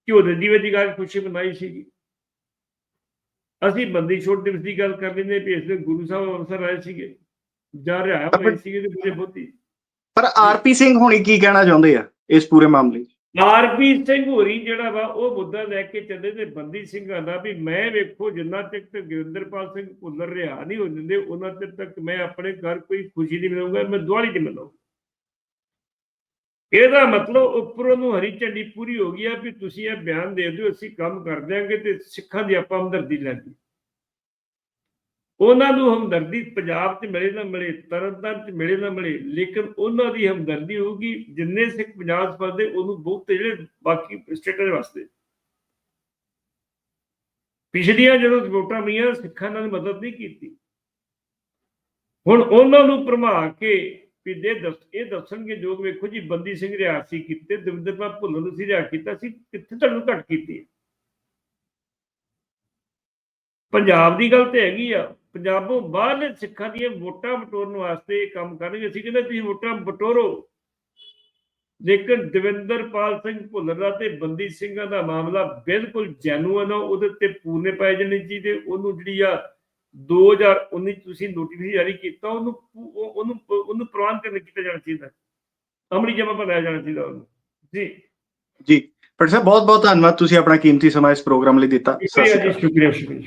ਘਿਓ ਦੇ ਦੀਵੇ ਦੀ ਗੱਲ ਖੁਸ਼ੀ ਮਨਾਈ ਸੀਗੀ। ਅਸੀਂ ਬੰਦੀ ਛੋੜ ਦਿਵਸ ਦੀ ਗੱਲ ਕਰ ਲੈਂਦੇ ਵੀ ਇਸ ਦਿਨ ਗੁਰੂ ਸਾਹਿਬ ਅੰਮ੍ਰਿਤਸਰ ਆਏ ਸੀਗੇ। ਜਾ ਰਿਹਾ ਹੋਏ ਸੀਗੇ ਤੇ ਬਹੁਤੀ। ਪਰ ਆਰਪੀ ਸਿੰਘ ਹੁਣੀ ਕੀ ਕਹਿਣਾ ਚਾਹੁੰਦੇ ਆ ਇਸ ਪੂਰੇ ਮਾਮਲੇ 'ਚ? ਆਰਪੀ ਸਿੰਘ ਹੋਰੀ ਜਿਹੜਾ ਵਾ, ਉਹ ਮੁੱਦਾ ਲੈ ਕੇ ਚੱਲੇ ਤੇ ਬੰਦੀ ਸਿੰਘਾਂ ਦਾ ਵੀ ਮੈਂ ਵੇਖੋ ਜਿੰਨਾ ਤੱਕ ਗੁਰਿੰਦਰਪਾਲ ਸਿੰਘ ਭੁੱਲਰ ਰਿਹਾ ਨਹੀਂ ਹੋ ਜਾਂਦੇ, ਉਹਨਾਂ ਚਿਰ ਤੱਕ ਮੈਂ ਆਪਣੇ ਘਰ ਕੋਈ ਖੁਸ਼ੀ ਨਹੀਂ ਮਿਲੂਗਾ ਮੈਂ ਦੁਆਲੀ ਨਹੀਂ ਮਨਾਉਂਗਾ। ਇਹਦਾ ਮਤਲਬ ਉੱਪਰੋਂ ਨੂੰ ਹਰੀ ਝੰਡੀ ਪੂਰੀ ਹੋ ਗਈ ਆ ਵੀ ਤੁਸੀਂ ਇਹ ਬਿਆਨ ਦੇ ਦਿਓ, ਅਸੀਂ ਕੰਮ ਕਰ ਦਿਆਂਗੇ ਤੇ ਸਿੱਖਾਂ ਦੀ ਆਪਾਂ ਹਮਦਰਦੀ ਲੈਂਦੇ ਉਹਨਾਂ ਨੂੰ ਹਮਦਰਦੀ ਪੰਜਾਬ 'ਚ ਮਿਲੇ ਨਾ ਮਿਲੇ, ਤਰਨਤਾਰਨ 'ਚ ਮਿਲੇ ਨਾ ਮਿਲੇ, ਲੇਕਿਨ ਉਹਨਾਂ ਦੀ ਹਮਦਰਦੀ ਹੋਊਗੀ, ਜਿੰਨੇ ਸਿੱਖ ਪੰਜਾਬ 'ਚ ਵਸਦੇ ਉਹਨੂੰ ਬਹੁਤ ਜਿਹੜੇ ਬਾਕੀ ਸਟੇਟਾਂ ਦੇ ਵਾਸਤੇ ਪਿਛਲੀਆਂ ਜਦੋਂ ਵੋਟਾਂ ਪਈਆਂ, ਸਿੱਖਾਂ ਨਾਲ ਮਦਦ ਨਹੀਂ ਕੀਤੀ। ਹੁਣ ਉਹਨਾਂ ਨੂੰ ਭਰਮਾ ਕੇ ਵੀ ਦੇ ਦੱਸ, ਇਹ ਦੱਸਣਗੇ, ਜੋ ਵੇਖੋ ਜੀ, ਬੰਦੀ ਸਿੰਘ ਰਿਆਸੀ ਕੀਤੇ ਦਵਿੰਦਰਪਾਲ ਭੁੱਲਰ ਨੂੰ ਸੀ ਰਿਆ ਕੀਤਾ ਸੀ ਕਿੱਥੇ ਤੁਹਾਨੂੰ ਘੱਟ ਕੀਤੀ ਪੰਜਾਬ ਦੀ ਗੱਲ ਤੇ ਹੈਗੀ ਆ। ਪੰਜਾਬੋਂ ਬਾਹਰਲੇ ਸਿੱਖਾਂ ਦੀਆਂ ਵੋਟਾਂ ਬਟੋਰਨ ਵਾਸਤੇ ਇਹ ਕੰਮ ਕਰਨਗੇ। ਅਸੀਂ ਕਹਿੰਦੇ ਤੁਸੀਂ ਵੋਟਾਂ ਬਟੋਰੋ ਲੇਕਿਨ ਦਵਿੰਦਰਪਾਲ ਸਿੰਘ ਭੁੱਲਰ ਦਾ ਤੇ ਬੰਦੀ ਸਿੰਘਾਂ ਦਾ ਮਾਮਲਾ ਬਿਲਕੁਲ ਜੈਨੂਅਨ ਆ। ਉਹਦੇ ਤੇ ਪੂਰਨੇ ਪਾਏ ਜਾਣੇ ਚਾਹੀਦੇ ਉਹਨੂੰ ਜਿਹੜੀ ਆ 2019 ਚ ਤੁਸੀਂ ਨੋਟੀਫਿਕੇਸ਼ਨ ਜਾਰੀ ਕੀਤਾ ਉਹਨੂੰ ਉਹਨੂੰ ਉਹਨੂੰ ਪ੍ਰਵਾਨ ਕਰਨ ਕੀਤਾ ਜਾਣਾ ਚਾਹੀਦਾ। ਅਮਲੀ ਜਮਾ ਬਣਾਇਆ ਜਾਣਾ ਚਾਹੀਦਾ ਉਹਨੂੰ। ਜੀ। ਜੀ। ਪਰ ਸਾਹਿਬ ਬਹੁਤ ਬਹੁਤ ਧੰਨਵਾਦ। ਤੁਸੀਂ ਆਪਣਾ ਕੀਮਤੀ ਸਮਾਂ ਇਸ ਪ੍ਰੋਗਰਾਮ ਲਈ ਦਿੱਤਾ। ਸਤਿ ਸ਼੍ਰੀ ਅਕਾਲ ਸ਼ੁਕਰੀਆ ਸ਼ੁਕਰੀਆ।